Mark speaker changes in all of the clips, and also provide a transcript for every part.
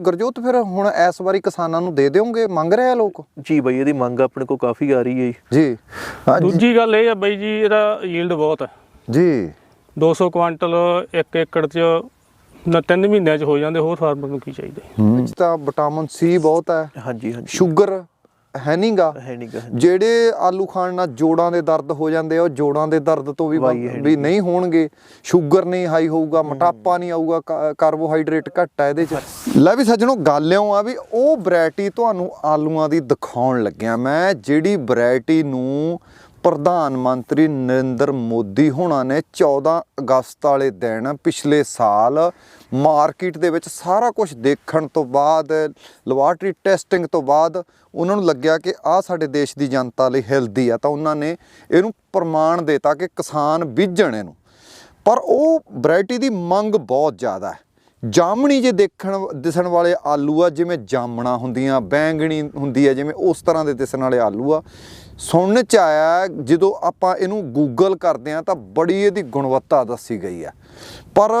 Speaker 1: ਗੁਰਜੋਤ ਫਿਰ ਹੁਣ ਇਸ ਵਾਰੀ ਕਿਸਾਨਾਂ ਨੂੰ ਦੇ ਦਿਓਗੇ? ਮੰਗ ਰਹੇ ਆ ਲੋਕ?
Speaker 2: ਜੀ ਬਈ ਇਹਦੀ ਮੰਗ ਆਪਣੇ ਕੋਲ ਕਾਫੀ ਆ ਰਹੀ ਹੈ ਜੀ।
Speaker 1: ਹਾਂ,
Speaker 3: ਦੂਜੀ ਗੱਲ ਇਹ ਆ ਬਈ ਜੀ ਇਹਦਾ ਯੀਲਡ ਬਹੁਤ ਹੈ
Speaker 1: ਜੀ।
Speaker 3: 200 ਕੁਆਂਟਲ 1 ਏਕੜ 'ਚ ਨਾ 3 ਮਹੀਨਿਆਂ 'ਚ ਹੋ ਜਾਂਦੇ ਹੋਰ ਫਾਰਮਰ ਨੂੰ ਕੀ ਚਾਹੀਦਾ?
Speaker 1: ਵਿੱਚ ਤਾਂ ਵਿਟਾਮਿਨ ਸੀ ਬਹੁਤ ਹੈ
Speaker 2: ਹਾਂਜੀ ਹਾਂਜੀ।
Speaker 1: ਸ਼ੂਗਰ ਹੈ ਨਹੀਂਗਾ
Speaker 2: ਹੈ ਨਹੀਂ ਗਾ
Speaker 1: ਜਿਹੜੇ ਆਲੂ ਖਾਣ ਨਾਲ ਜੋੜਾਂ ਦੇ ਦਰਦ ਹੋ ਜਾਂਦੇ ਆ ਉਹ ਜੋੜਾਂ ਦੇ ਦਰਦ ਤੋਂ ਵੀ ਵੀ ਨਹੀਂ ਹੋਣਗੇ। ਸ਼ੂਗਰ ਨਹੀਂ ਹਾਈ ਹੋਊਗਾ ਮੋਟਾਪਾ ਨਹੀਂ ਆਊਗਾ ਕਾਰਬੋਹਾਈਡਰੇਟ ਘੱਟ ਹੈ ਇਹਦੇ ਚ। ਲੈ ਵੀ ਸੱਜਣੋ ਗੱਲ ਇਉਂ ਆ ਵੀ ਉਹ ਵੈਰਾਈਟੀ ਤੁਹਾਨੂੰ ਆਲੂਆਂ ਦੀ ਦਿਖਾਉਣ ਲੱਗਿਆ। ਮੈਂ ਜਿਹੜੀ ਵੈਰਾਈਟੀ ਨੂੰ ਪ੍ਰਧਾਨ ਮੰਤਰੀ ਨਰਿੰਦਰ ਮੋਦੀ ਹੋਣਾ ਨੇ 14 ਅਗਸਤ ਵਾਲੇ ਦਿਨ ਪਿਛਲੇ ਸਾਲ ਮਾਰਕੀਟ ਦੇ ਵਿੱਚ ਸਾਰਾ ਕੁਝ ਦੇਖਣ ਤੋਂ ਬਾਅਦ ਲੈਬਾਰਟਰੀ ਟੈਸਟਿੰਗ ਤੋਂ ਬਾਅਦ ਉਹਨਾਂ ਨੂੰ ਲੱਗਿਆ ਕਿ ਆਹ ਸਾਡੇ ਦੇਸ਼ ਦੀ ਜਨਤਾ ਲਈ ਹੈਲਦੀ ਆ, ਤਾਂ ਉਹਨਾਂ ਨੇ ਇਹਨੂੰ ਪ੍ਰਮਾਣ ਦੇਤਾ ਕਿ ਕਿਸਾਨ ਬੀਜਣ ਇਹਨੂੰ। ਪਰ ਉਹ ਵੈਰਾਈਟੀ ਦੀ ਮੰਗ ਬਹੁਤ ਜ਼ਿਆਦਾ ਹੈ। ਜਾਮਣੀ ਜੇ ਦੇਖਣ, ਦਿਸਣ ਵਾਲੇ ਆਲੂ ਆ, ਜਿਵੇਂ ਜਾਮਣਾ ਹੁੰਦੀਆਂ, ਬੈਂਗਣੀ ਹੁੰਦੀ ਆ, ਜਿਵੇਂ ਉਸ ਤਰ੍ਹਾਂ ਦੇ ਦਿਸਣ ਵਾਲੇ ਆਲੂ ਆ ਸੁਣਨ ਚ ਆਇਆ ਜਦੋਂ ਆਪਾਂ ਇਹਨੂੰ ਗੂਗਲ ਕਰਦੇ ਆ ਤਾਂ ਬੜੀ ਇਹਦੀ ਗੁਣਵੱਤਾ ਦੱਸੀ ਗਈ ਆ ਪਰ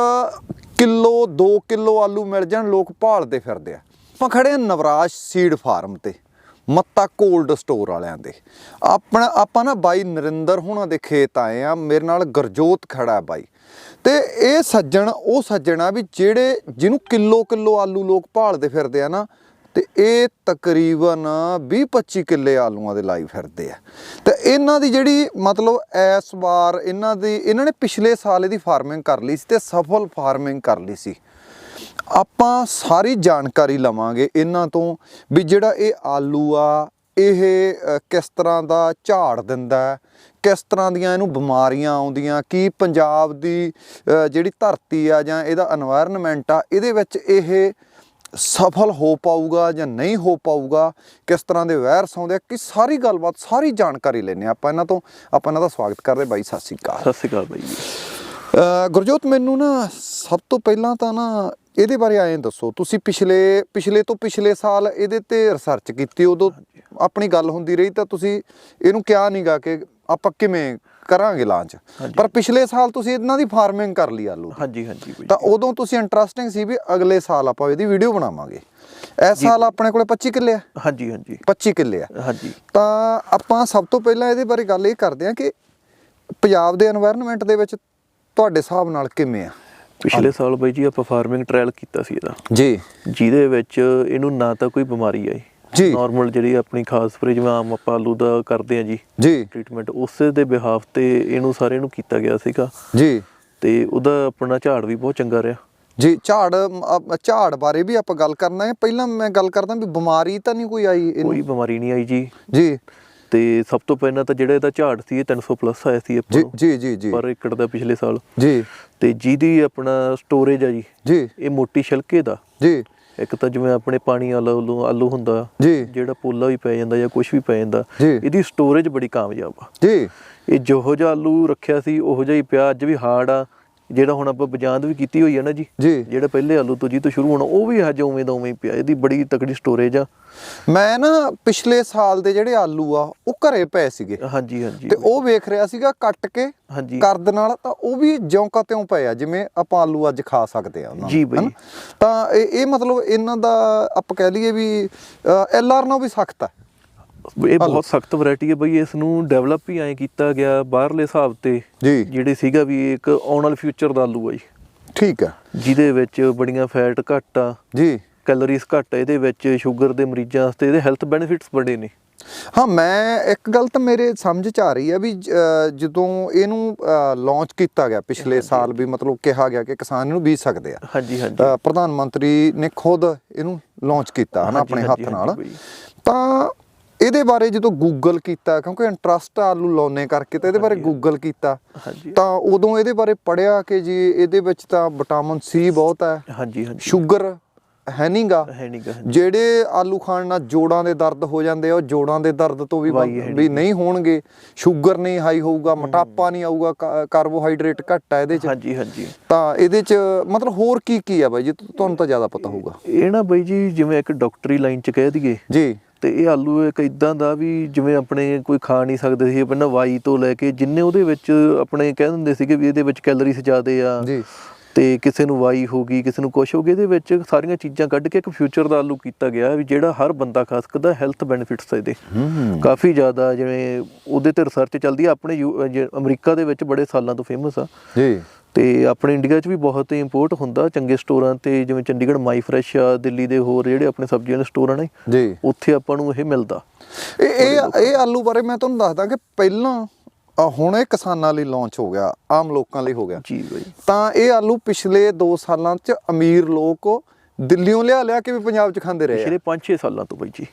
Speaker 1: ਕਿਲੋ 2 ਕਿਲੋ ਆਲੂ ਮਿਲ ਜਾਣ, ਲੋਕ ਭਾਲਦੇ ਫਿਰਦੇ ਆ। ਆਪਾਂ ਖੜੇ ਆ ਨਵਰਾਜ ਸੀਡ ਫਾਰਮ ਤੇ, ਮੱਤਾ ਕੋਲਡ ਸਟੋਰ ਵਾਲਿਆਂ ਦੇ। ਆਪਣਾ, ਆਪਾਂ ਨਾ ਬਾਈ ਨਰਿੰਦਰ ਹੁਣਾਂ ਦੇ ਖੇਤ ਆਏ ਆ ਮੇਰੇ ਨਾਲ ਗਰਜੋਤ ਖੜਾ ਹੈ ਬਾਈ। ਤੇ ਇਹ ਸੱਜਣ, ਉਹ ਸੱਜਣ ਆ ਵੀ ਜਿਹੜੇ, ਜਿਹਨੂੰ ਕਿਲੋ ਕਿਲੋ ਆਲੂ ਲੋਕ ਭਾਲਦੇ ਫਿਰਦੇ ਆ ਨਾ ਤੇ ਇਹ ਤਕਰੀਬਨ 20-25 ਕਿੱਲੇ ਆਲੂਆਂ ਦੇ ਲਾਈ ਫਿਰਦੇ ਆ। ਤੇ ਇਹਨਾਂ ਦੀ ਜਿਹੜੀ ਮਤਲਬ ਇਸ ਵਾਰ ਇਹਨਾਂ ਦੀ, ਇਹਨਾਂ ਨੇ ਪਿਛਲੇ ਸਾਲ ਇਹਦੀ ਫਾਰਮਿੰਗ ਕਰ ਲਈ ਸੀ ਤੇ ਸਫਲ ਫਾਰਮਿੰਗ ਕਰ ਲਈ ਸੀ। ਆਪਾਂ ਸਾਰੀ ਜਾਣਕਾਰੀ ਲਵਾਂਗੇ ਇਹਨਾਂ ਤੋਂ ਵੀ ਜਿਹੜਾ ਇਹ ਆਲੂ ਆ, ਇਹ ਕਿਸ ਤਰ੍ਹਾਂ ਦਾ ਝਾੜ ਦਿੰਦਾ ਕਿਸ ਤਰ੍ਹਾਂ ਦੀਆਂ ਇਹਨੂੰ ਬਿਮਾਰੀਆਂ ਆਉਂਦੀਆਂ, ਕੀ ਪੰਜਾਬ ਦੀ ਜਿਹੜੀ ਧਰਤੀ ਆ ਜਾਂ ਇਹਦਾ এনवायरमेंट ਆ, ਇਹਦੇ ਵਿੱਚ ਇਹ ਸਫਲ ਹੋ ਪਾਊਗਾ ਜਾਂ ਨਹੀਂ ਹੋ ਪਾਊਗਾ ਕਿਸ ਤਰ੍ਹਾਂ ਦੇ ਵਾਇਰਸ ਆਉਂਦੇ ਆ ਕਿ ਸਾਰੀ ਗੱਲਬਾਤ ਸਾਰੀ ਜਾਣਕਾਰੀ ਲੈਣੇ ਆਪਾਂ ਇਹਨਾਂ ਤੋਂ ਆਪਾਂ ਇਹਨਾਂ ਦਾ ਸਵਾਗਤ ਕਰਦੇ ਬਾਈ ਸਤਿ ਸ਼੍ਰੀ ਅਕਾਲ।
Speaker 2: ਸਤਿ ਸ਼੍ਰੀ ਅਕਾਲ ਬਾਈ
Speaker 1: ਗੁਰਜੋਤ ਮੈਨੂੰ ਨਾ ਸਭ ਤੋਂ ਪਹਿਲਾਂ ਤਾਂ ਨਾ ਇਹਦੇ ਬਾਰੇ ਐਂ ਦੱਸੋ ਤੁਸੀਂ ਪਿਛਲੇ ਪਿਛਲੇ ਤੋਂ ਪਿਛਲੇ ਸਾਲ ਇਹਦੇ ਤੇ ਰਿਸਰਚ ਕੀਤੀ ਉਦੋਂ ਆਪਣੀ ਗੱਲ ਹੁੰਦੀ ਰਹੀ ਤਾਂ ਤੁਸੀਂ ਇਹਨੂੰ ਕਿਹਾ ਨਹੀਂਗਾ ਕਿ ਆਪਾਂ ਕਿਵੇਂ ਕਰਾਂਗੇ ਲਾਂਚ ਪਰ ਪਿਛਲੇ ਸਾਲ ਤੁਸੀਂ ਇਹਨਾਂ ਦੀ ਫਾਰਮਿੰਗ ਕਰ ਲਈ ਆਲੂ
Speaker 2: ਹਾਂਜੀ ਹਾਂਜੀ
Speaker 1: ਤਾਂ ਉਦੋਂ ਤੁਸੀਂ ਇੰਟਰਸਟਿੰਗ ਸੀ ਵੀ ਅਗਲੇ ਸਾਲ ਆਪਾਂ ਇਹਦੀ ਵੀਡੀਓ ਬਣਾਵਾਂਗੇ। ਇਸ ਸਾਲ ਆਪਣੇ ਕੋਲੇ 25 ਕਿੱਲੇ ਆ।
Speaker 2: ਹਾਂਜੀ ਹਾਂਜੀ।
Speaker 1: 25 ਕਿੱਲੇ ਆ।
Speaker 2: ਹਾਂਜੀ।
Speaker 1: ਤਾਂ ਆਪਾਂ ਸਭ ਤੋਂ ਪਹਿਲਾਂ ਇਹਦੇ ਬਾਰੇ ਗੱਲ ਇਹ ਕਰਦੇ ਆ ਕਿ ਪੰਜਾਬ ਦੇ এনवायरमेंट ਦੇ ਵਿੱਚ ਤੁਹਾਡੇ ਹਿਸਾਬ ਨਾਲ ਕਿਵੇਂ ਆ?
Speaker 2: ਪਿਛਲੇ ਸਾਲ ਬਾਈ ਜੀ ਆਪਾਂ ਫਾਰਮਿੰਗ ਟ੍ਰਾਇਲ ਕੀਤਾ ਸੀ ਇਹਦਾ।
Speaker 1: ਜੀ।
Speaker 2: ਜਿਹਦੇ ਵਿੱਚ ਇਹਨੂੰ ਨਾ ਤਾਂ ਕੋਈ ਬਿਮਾਰੀ ਆਈ
Speaker 1: ਜੀ।
Speaker 2: ਨਾਰਮਲ ਜਿਹੜੀ ਆਪਣੀ ਖਾਸ ਸਪਰੇ ਜਿਵੇਂ ਆਮ ਆਪਾਂ ਆਲੂ ਦਾ ਕਰਦੇ ਆ ਜੀ।
Speaker 1: ਜੀ।
Speaker 2: ਟ੍ਰੀਟਮੈਂਟ ਉਸੇ ਦੇ ਬਿਹਾਫ ਤੇ ਇਹਨੂੰ ਸਾਰੇ ਨੂੰ ਕੀਤਾ ਗਿਆ ਸੀਗਾ।
Speaker 1: ਜੀ।
Speaker 2: ਤੇ ਉਹਦਾ ਆਪਣਾ ਝਾੜ ਵੀ ਬਹੁਤ ਚੰਗਾ ਰਿਹਾ।
Speaker 1: ਜੀ ਝਾੜ ਝਾੜ ਬਾਰੇ ਵੀ ਆਪਾਂ ਗੱਲ ਕਰਨਾ ਹੈ। ਪਹਿਲਾਂ ਮੈਂ ਗੱਲ ਕਰਦਾ ਵੀ ਬਿਮਾਰੀ ਤਾਂ ਨਹੀਂ ਕੋਈ ਆਈ ਇਹਨੂੰ?
Speaker 2: ਕੋਈ ਬਿਮਾਰੀ ਨਹੀਂ ਆਈ ਜੀ।
Speaker 1: ਜੀ।
Speaker 2: ਤੇ ਸਭ ਤੋਂ ਪਹਿਲਾਂ ਤਾਂ ਜਿਹੜਾ ਇਹਦਾ ਝਾੜ ਸੀ ਇਹ 300 ਪਲੱਸ ਆਇਆ ਸੀ ਆਪਾਂ
Speaker 1: ਜੀ ਜੀ ਜੀ
Speaker 2: ਪਰ ਏਕੜ ਦਾ ਪਿਛਲੇ ਸਾਲ।
Speaker 1: ਜੀ।
Speaker 2: ਤੇ ਜਿਹਦੀ ਆਪਣਾ ਸਟੋਰੇਜ ਆ ਜੀ
Speaker 1: ਜੀ।
Speaker 2: ਇਹ ਮੋਟੀ ਛਿਲਕੇ ਦਾ।
Speaker 1: ਜੀ।
Speaker 2: ਇੱਕ ਤਾਂ ਜਿਵੇਂ ਆਪਣੇ ਪਾਣੀ ਵਾਲਾ ਆਲੂ ਆਲੂ ਹੁੰਦਾ
Speaker 1: ਜੀ।
Speaker 2: ਜਿਹੜਾ ਪੋਲਾ ਵੀ ਪੈ ਜਾਂਦਾ ਜਾਂ ਕੁਝ ਵੀ ਪੈ ਜਾਂਦਾ। ਇਹਦੀ ਸਟੋਰੇਜ ਬੜੀ ਕਾਮਯਾਬ ਆ।
Speaker 1: ਜੀ।
Speaker 2: ਇਹ ਜਿਹੋ ਜਿਹਾ ਆਲੂ ਰੱਖਿਆ ਸੀ ਉਹੋ ਜਿਹਾ ਹੀ ਪਿਆ ਅੱਜ ਵੀ ਹਾਰਡ ਆ। ਜਿਹੜਾ ਹੁਣ ਆਪਾਂ ਬਜਾਂਦ ਵੀ ਕੀਤੀ ਹੋਈ ਆ ਨਾ ਜੀ ਜਿਹੜਾ ਪਹਿਲੇ ਆਲੂ ਤੋਂ ਜੀ ਤੋਂ ਸ਼ੁਰੂ ਹੋਣਾ ਉਹ ਵੀ ਹਜੇ ਉਵੇਂ ਦਾ ਉਵੇਂ ਹੀ ਪਿਆ ਇਹਦੀ ਬੜੀ ਤਕੜੀ ਸਟੋਰੇਜ ਆ।
Speaker 1: ਮੈਂ ਨਾ ਪਿਛਲੇ ਸਾਲ ਦੇ ਜਿਹੜੇ ਆਲੂ ਆ ਉਹ ਘਰੇ ਪਏ ਸੀਗੇ।
Speaker 2: ਹਾਂਜੀ ਹਾਂਜੀ।
Speaker 1: ਤੇ ਉਹ ਵੇਖ ਰਿਹਾ ਸੀਗਾ ਕੱਟ ਕੇ ਕਰਦ ਨਾਲ ਤਾਂ ਉਹ ਵੀ ਜਿਉਂ ਕਾ ਤਿਉਂ ਪਏ ਆ ਜਿਵੇਂ ਆਪਾਂ ਆਲੂ ਅੱਜ ਖਾ ਸਕਦੇ ਆ ਉਹਨਾਂ
Speaker 2: ਜੀ ਬਈ।
Speaker 1: ਤਾਂ ਇਹ ਇਹ ਮਤਲਬ ਇਹਨਾਂ ਦਾ ਆਪਾਂ ਕਹਿ ਲਈਏ ਵੀ ਐਲ ਆਰ ਨਾਲੋਂ ਵੀ ਸਖਤ ਹੈ
Speaker 2: ਇਹ ਬਹੁਤ ਸਖਤ ਵੈਰਾਈਟੀ ਹੈ ਬਈ ਇਸ ਨੂੰ ਡਿਵੈਲਪ ਹੀ ਐਂ ਕੀਤਾ ਗਿਆ ਬਾਹਰਲੇ ਹਿਸਾਬ ਤੇ
Speaker 1: ਜੀ।
Speaker 2: ਜਿਹੜੇ ਸੀਗਾ ਵੀ ਇੱਕ ਆਉਣ ਵਾਲੇ ਫਿਊਚਰ ਦਾ ਆਲੂ ਆ ਜੀ।
Speaker 1: ਠੀਕ ਹੈ
Speaker 2: ਜਿਹਦੇ ਵਿੱਚ ਬੜੀਆਂ ਫੈਟ ਘੱਟ ਆ
Speaker 1: ਜੀ।
Speaker 2: ਕੈਲੋਰੀਜ਼ ਘੱਟ ਆ ਇਹਦੇ ਵਿੱਚ ਸ਼ੂਗਰ ਦੇ ਮਰੀਜ਼ਾਂ ਵਾਸਤੇ ਇਹਦੇ ਹੈਲਥ ਬੈਨੀਫਿਟਸ ਬੜੇ ਨੇ।
Speaker 1: ਹਾਂ ਮੈਂ ਇੱਕ ਗੱਲ ਤਾਂ ਮੇਰੇ ਸਮਝ ਚ ਆ ਰਹੀ ਹੈ ਵੀ ਜਦੋਂ ਇਹਨੂੰ ਲਾਂਚ ਕੀਤਾ ਗਿਆ ਪਿਛਲੇ ਸਾਲ ਵੀ ਮਤਲਬ ਕਿਹਾ ਗਿਆ ਕਿ ਕਿਸਾਨ ਇਹਨੂੰ ਬੀਜ ਸਕਦੇ ਆ।
Speaker 2: ਹਾਂਜੀ ਹਾਂਜੀ।
Speaker 1: ਪ੍ਰਧਾਨ ਮੰਤਰੀ ਨੇ ਖੁਦ ਇਹਨੂੰ ਲਾਂਚ ਕੀਤਾ ਹਨਾ ਆਪਣੇ ਹੱਥ ਨਾਲ। ਤਾਂ ਇਹਦੇ ਬਾਰੇ ਜਦੋਂ ਗੂਗਲ ਕੀਤਾ ਕਿਉਂਕਿ ਇੰਟਰਸਟ ਆਲੂ ਲਾਉਣੇ ਕਰਕੇ ਤਾਂ ਇਹਦੇ ਬਾਰੇ ਗੂਗਲ ਕੀਤਾ ਤਾਂ ਉਦੋਂ ਇਹਦੇ ਬਾਰੇ ਪੜਿਆ ਕਿ ਜੀ ਇਹਦੇ ਵਿੱਚ ਤਾਂ ਵਿਟਾਮਿਨ ਸੀ ਬਹੁਤ ਹੈ
Speaker 2: ਹਾਂਜੀ ਹਾਂਜੀ।
Speaker 1: ਸ਼ੂਗਰ ਹੈ ਨਹੀਂਗਾ ਜਿਹੜੇ ਆਲੂ ਖਾਣ ਨਾਲ ਜੋੜਾਂ ਦੇ ਦਰਦ ਹੋ ਜਾਂਦੇ ਆ ਉਹ ਜੋੜਾਂ ਦੇ ਦਰਦ ਤੋਂ ਵੀ ਵੀ ਨਹੀਂ ਹੋਣਗੇ। ਸ਼ੂਗਰ ਨਹੀਂ ਹਾਈ ਹੋਊਗਾ ਮੋਟਾਪਾ ਨਹੀਂ ਆਊਗਾ ਕਾਰਬੋਹਾਈਡਰੇਟ ਘੱਟ ਹੈ ਇਹਦੇ ਚ।
Speaker 2: ਹਾਂਜੀ ਹਾਂਜੀ।
Speaker 1: ਤਾਂ ਇਹਦੇ ਚ ਮਤਲਬ ਹੋਰ ਕੀ ਕੀ ਆ ਬਾਈ ਜੀ? ਤੁਹਾਨੂੰ ਤਾਂ ਜ਼ਿਆਦਾ ਪਤਾ ਹੋਊਗਾ।
Speaker 2: ਇਹ ਨਾ ਬਈ ਜੀ ਜਿਵੇਂ ਇੱਕ ਡਾਕਟਰੀ ਲਾਈਨ ਚ ਕਹਿ ਦਈਏ
Speaker 1: ਜੀ।
Speaker 2: ਤੇ ਇਹ ਆਲੂ ਇੱਕ ਇਦਾਂ ਦਾ ਵੀ ਜਿਵੇਂ ਆਪਣੇ ਕੋਈ ਖਾ ਨਹੀਂ ਸਕਦੇ ਸੀ ਪਹਿਲਾਂ ਵਾਈ ਤੋਂ ਲੈ ਕੇ ਜਿੰਨੇ ਉਹਦੇ ਵਿੱਚ ਆਪਣੇ ਕਹਿ ਦਿੰਦੇ ਸੀਗੇ ਵੀ ਇਹਦੇ ਵਿੱਚ ਕੈਲਰੀਜ਼ ਜ਼ਿਆਦੇ ਆ
Speaker 1: ਜੀ।
Speaker 2: ਤੇ ਕਿਸੇ ਨੂੰ ਵਾਈ ਹੋ ਗਈ ਕਿਸੇ ਨੂੰ ਕੁਛ ਹੋ ਗਿਆ ਇਹਦੇ ਵਿੱਚ ਸਾਰੀਆਂ ਚੀਜ਼ਾਂ ਕੱਢ ਕੇ ਇੱਕ ਫਿਊਚਰ ਦਾ ਆਲੂ ਕੀਤਾ ਗਿਆ ਵੀ ਜਿਹੜਾ ਹਰ ਬੰਦਾ ਖਾ ਸਕਦਾ ਹੈਲਥ ਬੈਨੀਫਿਟਸ ਇਹਦੇ। ਕਾਫੀ ਜ਼ਿਆਦਾ ਜਿਵੇਂ ਉਹਦੇ ਤੇ ਰਿਸਰਚ ਚੱਲਦੀ ਆ ਆਪਣੇ ਅਮਰੀਕਾ ਦੇ ਵਿੱਚ ਬੜੇ ਸਾਲਾਂ ਤੋਂ ਫੇਮਸ ਆ।
Speaker 1: ਜੀ।
Speaker 2: ਤੇ ਆਪਣੇ ਇੰਡੀਆ 'ਚ ਵੀ ਬਹੁਤ ਇੰਪੋਰਟ ਹੁੰਦਾ ਚੰਗੇ ਸਟੋਰਾਂ ਤੇ ਜਿਵੇਂ ਚੰਡੀਗੜ੍ਹ ਮਾਈ ਫਰੈਸ਼ ਆ ਦਿੱਲੀ ਦੇ ਹੋਰ ਜਿਹੜੇ ਆਪਣੇ ਸਬਜ਼ੀਆਂ ਦੇ ਸਟੋਰ ਨੇ
Speaker 1: ਜੀ।
Speaker 2: ਉੱਥੇ ਆਪਾਂ ਨੂੰ ਇਹ ਮਿਲਦਾ।
Speaker 1: ਇਹ ਇਹ ਇਹ ਆਲੂ ਬਾਰੇ ਮੈਂ ਤੁਹਾਨੂੰ ਦੱਸਦਾ ਕਿ ਪਹਿਲਾਂ ਹੁਣ ਇਹ ਕਿਸਾਨਾਂ ਲਈ ਲਾਂਚ ਹੋ ਗਿਆ ਆਮ ਲੋਕਾਂ ਲਈ ਹੋ ਗਿਆ।
Speaker 2: ਜੀ ਬਾਈ।
Speaker 1: ਤਾਂ ਇਹ ਆਲੂ ਪਿਛਲੇ 2 ਸਾਲਾਂ 'ਚ ਅਮੀਰ ਲੋਕ ਦਿੱਲੀੋਂ ਲਿਆ ਲਿਆ ਕੇ ਵੀ ਪੰਜਾਬ 'ਚ ਖਾਂਦੇ ਰਹੇ।
Speaker 2: ਪਿਛਲੇ 5-6 ਸਾਲਾਂ ਤੋਂ ਬਾਈ ਜੀ।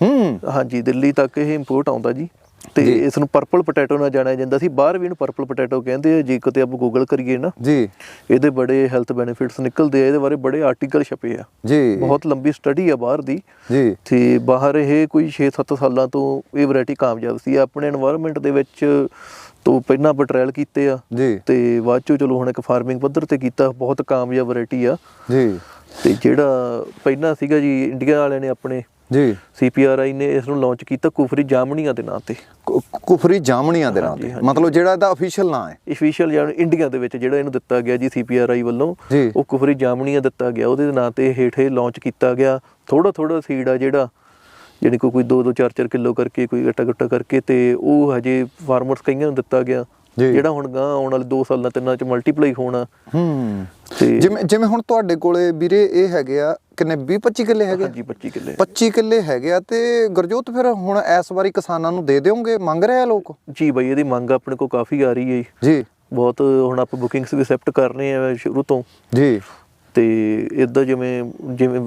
Speaker 2: ਹਾਂਜੀ ਦਿੱਲੀ ਤੱਕ ਇਹ ਇੰਪੋਰਟ ਆਉਂਦਾ ਜੀ। ਤੇ ਇਸ ਨੂੰ ਪਰਪਲ ਪੋਟੈਟੋ ਨਾਲ ਜਾਣਿਆ ਜਾਂਦਾ ਸੀ। ਬਾਹਰ ਵੀ ਇਹਨੂੰ ਪਰਪਲ ਪੋਟੈਟੋ ਕਹਿੰਦੇ ਆ। ਜੇ ਕਿਤੇ ਆਪਾਂ ਗੂਗਲ ਕਰੀਏ ਨਾ
Speaker 1: ਜੀ।
Speaker 2: ਇਹਦੇ ਬੜੇ ਹੈਲਥ ਬੈਨੀਫਿਟਸ ਨਿਕਲਦੇ ਆ। ਇਹਦੇ ਬਾਰੇ ਬੜੇ ਆਰਟੀਕਲ ਛਪੇ ਆ।
Speaker 1: ਜੀ।
Speaker 2: ਬਹੁਤ ਲੰਬੀ ਸਟੱਡੀ ਆ ਬਾਹਰ ਦੀ।
Speaker 1: ਜੀ।
Speaker 2: ਤੇ ਬਾਹਰ ਇਹ ਕੋਈ 6-7 ਸਾਲਾਂ ਤੋਂ ਇਹ ਵੈਰਾਈਟੀ ਕਾਮਯਾਬ ਸੀ। ਆਪਣੇ এনवायरमेंट ਦੇ ਵਿੱਚ ਤੋਂ ਪਹਿਲਾਂ ਪਟਰੈਲ ਕੀਤੇ ਆ।
Speaker 1: ਜੀ।
Speaker 2: ਤੇ ਬਾਅਦ ਚੋਂ ਚਲੋ ਹੁਣ ਇੱਕ ਫਾਰਮਿੰਗ ਪੱਧਰ ਤੇ ਕੀਤਾ। ਬਹੁਤ ਕਾਮਯਾਬ ਵੈਰਾਈਟੀ ਆ।
Speaker 1: ਜੀ।
Speaker 2: ਤੇ ਜਿਹੜਾ ਪਹਿਲਾਂ ਸੀਗਾ ਜੀ ਇੰਡੀਆ ਵਾਲਿਆਂ ਨੇ ਆਪਣੇ
Speaker 1: ਜੀ
Speaker 2: ਸੀਪੀਆਰਆਈ ਨੇ ਇਸ ਨੂੰ ਲਾਂਚ ਕੀਤਾ ਕੁਫਰੀ ਜਾਮਣੀਆਂ ਦੇ ਨਾਂ ਤੇ
Speaker 1: ਕੁਫਰੀ ਜਾਮਣੀਆਂ ਦੇ ਨਾਂ ਤੇ। ਮਤਲਬ ਜਿਹੜਾ ਇਹਦਾ ਅਫੀਸ਼ੀਅਲ ਨਾਂ ਹੈ
Speaker 2: ਅਫੀਸ਼ੀਅਲ ਜਾਨ ਇੰਡੀਆ ਦੇ ਵਿੱਚ ਜਿਹੜਾ ਇਹਨੂੰ ਦਿੱਤਾ ਗਿਆ ਜੀ ਸੀਪੀਆਰਆਈ ਵੱਲੋਂ
Speaker 1: ਜੀ।
Speaker 2: ਉਹ ਕੁਫਰੀ ਜਾਮਣੀਆਂ ਦਿੱਤਾ ਗਿਆ ਉਹਦੇ ਨਾਂ ਤੇ ਹੇਠੇ ਲਾਂਚ ਕੀਤਾ ਗਿਆ ਥੋੜਾ ਥੋੜਾ ਸੀਡ ਆ ਜਿਹੜਾ ਜਿਹੜੀ ਕੋਈ ਕੋਈ 2 2 4 4 ਕਿਲੋ ਕਰਕੇ ਕੋਈ ਗੱਟਾ ਗੱਟਾ ਕਰਕੇ ਤੇ ਉਹ ਹਜੇ ਫਾਰਮਰਸ ਕਈਆਂ ਨੂੰ ਦਿੱਤਾ ਗਿਆ
Speaker 1: ਜੀ।
Speaker 2: ਜਿਹੜਾ ਹੁਣ ਗਾਂ ਆਉਣ ਵਾਲੇ 2 ਸਾਲਾਂ ਤਿੰਨਾਂ ਚ ਮਲਟੀਪਲਾਈ ਹੋਣਾ।
Speaker 1: ਹੂੰ। ਜਿਵੇਂ ਜਿਵੇਂ ਹੁਣ ਤੁਹਾਡੇ ਕੋਲੇ ਵੀਰੇ ਇਹ ਹੈਗੇ ਆ ਕਿੰਨੇ 20 25 ਕਿੱਲੇ ਹੈਗੇ?
Speaker 2: ਹਾਂਜੀ 25 ਕਿੱਲੇ।
Speaker 1: 25 ਕਿੱਲੇ ਹੈਗੇ ਆ ਤੇ ਗੁਰਜੋਤ ਫਿਰ ਹੁਣ ਇਸ ਵਾਰੀ ਕਿਸਾਨਾਂ ਨੂੰ ਦੇ ਦਿਓਗੇ? ਮੰਗ ਰਹੇ ਆ ਲੋਕ?
Speaker 2: ਜੀ ਬਾਈ ਇਹਦੀ ਮੰਗ ਆਪਣੇ ਕੋਲ ਕਾਫੀ ਆ ਰਹੀ ਹੈ ਜੀ। ਬਹੁਤ ਹੁਣ ਆਪਾਂ ਬੁਕਿੰਗਸ ਵੀ ਐਕਸੈਪਟ ਕਰ ਰਹੇ ਆ ਸ਼ੁਰੂ ਤੋਂ।
Speaker 1: ਜੀ।
Speaker 2: ਤੇ ਇਦਾਂ ਜਿਵੇਂ ਜਿਵੇਂ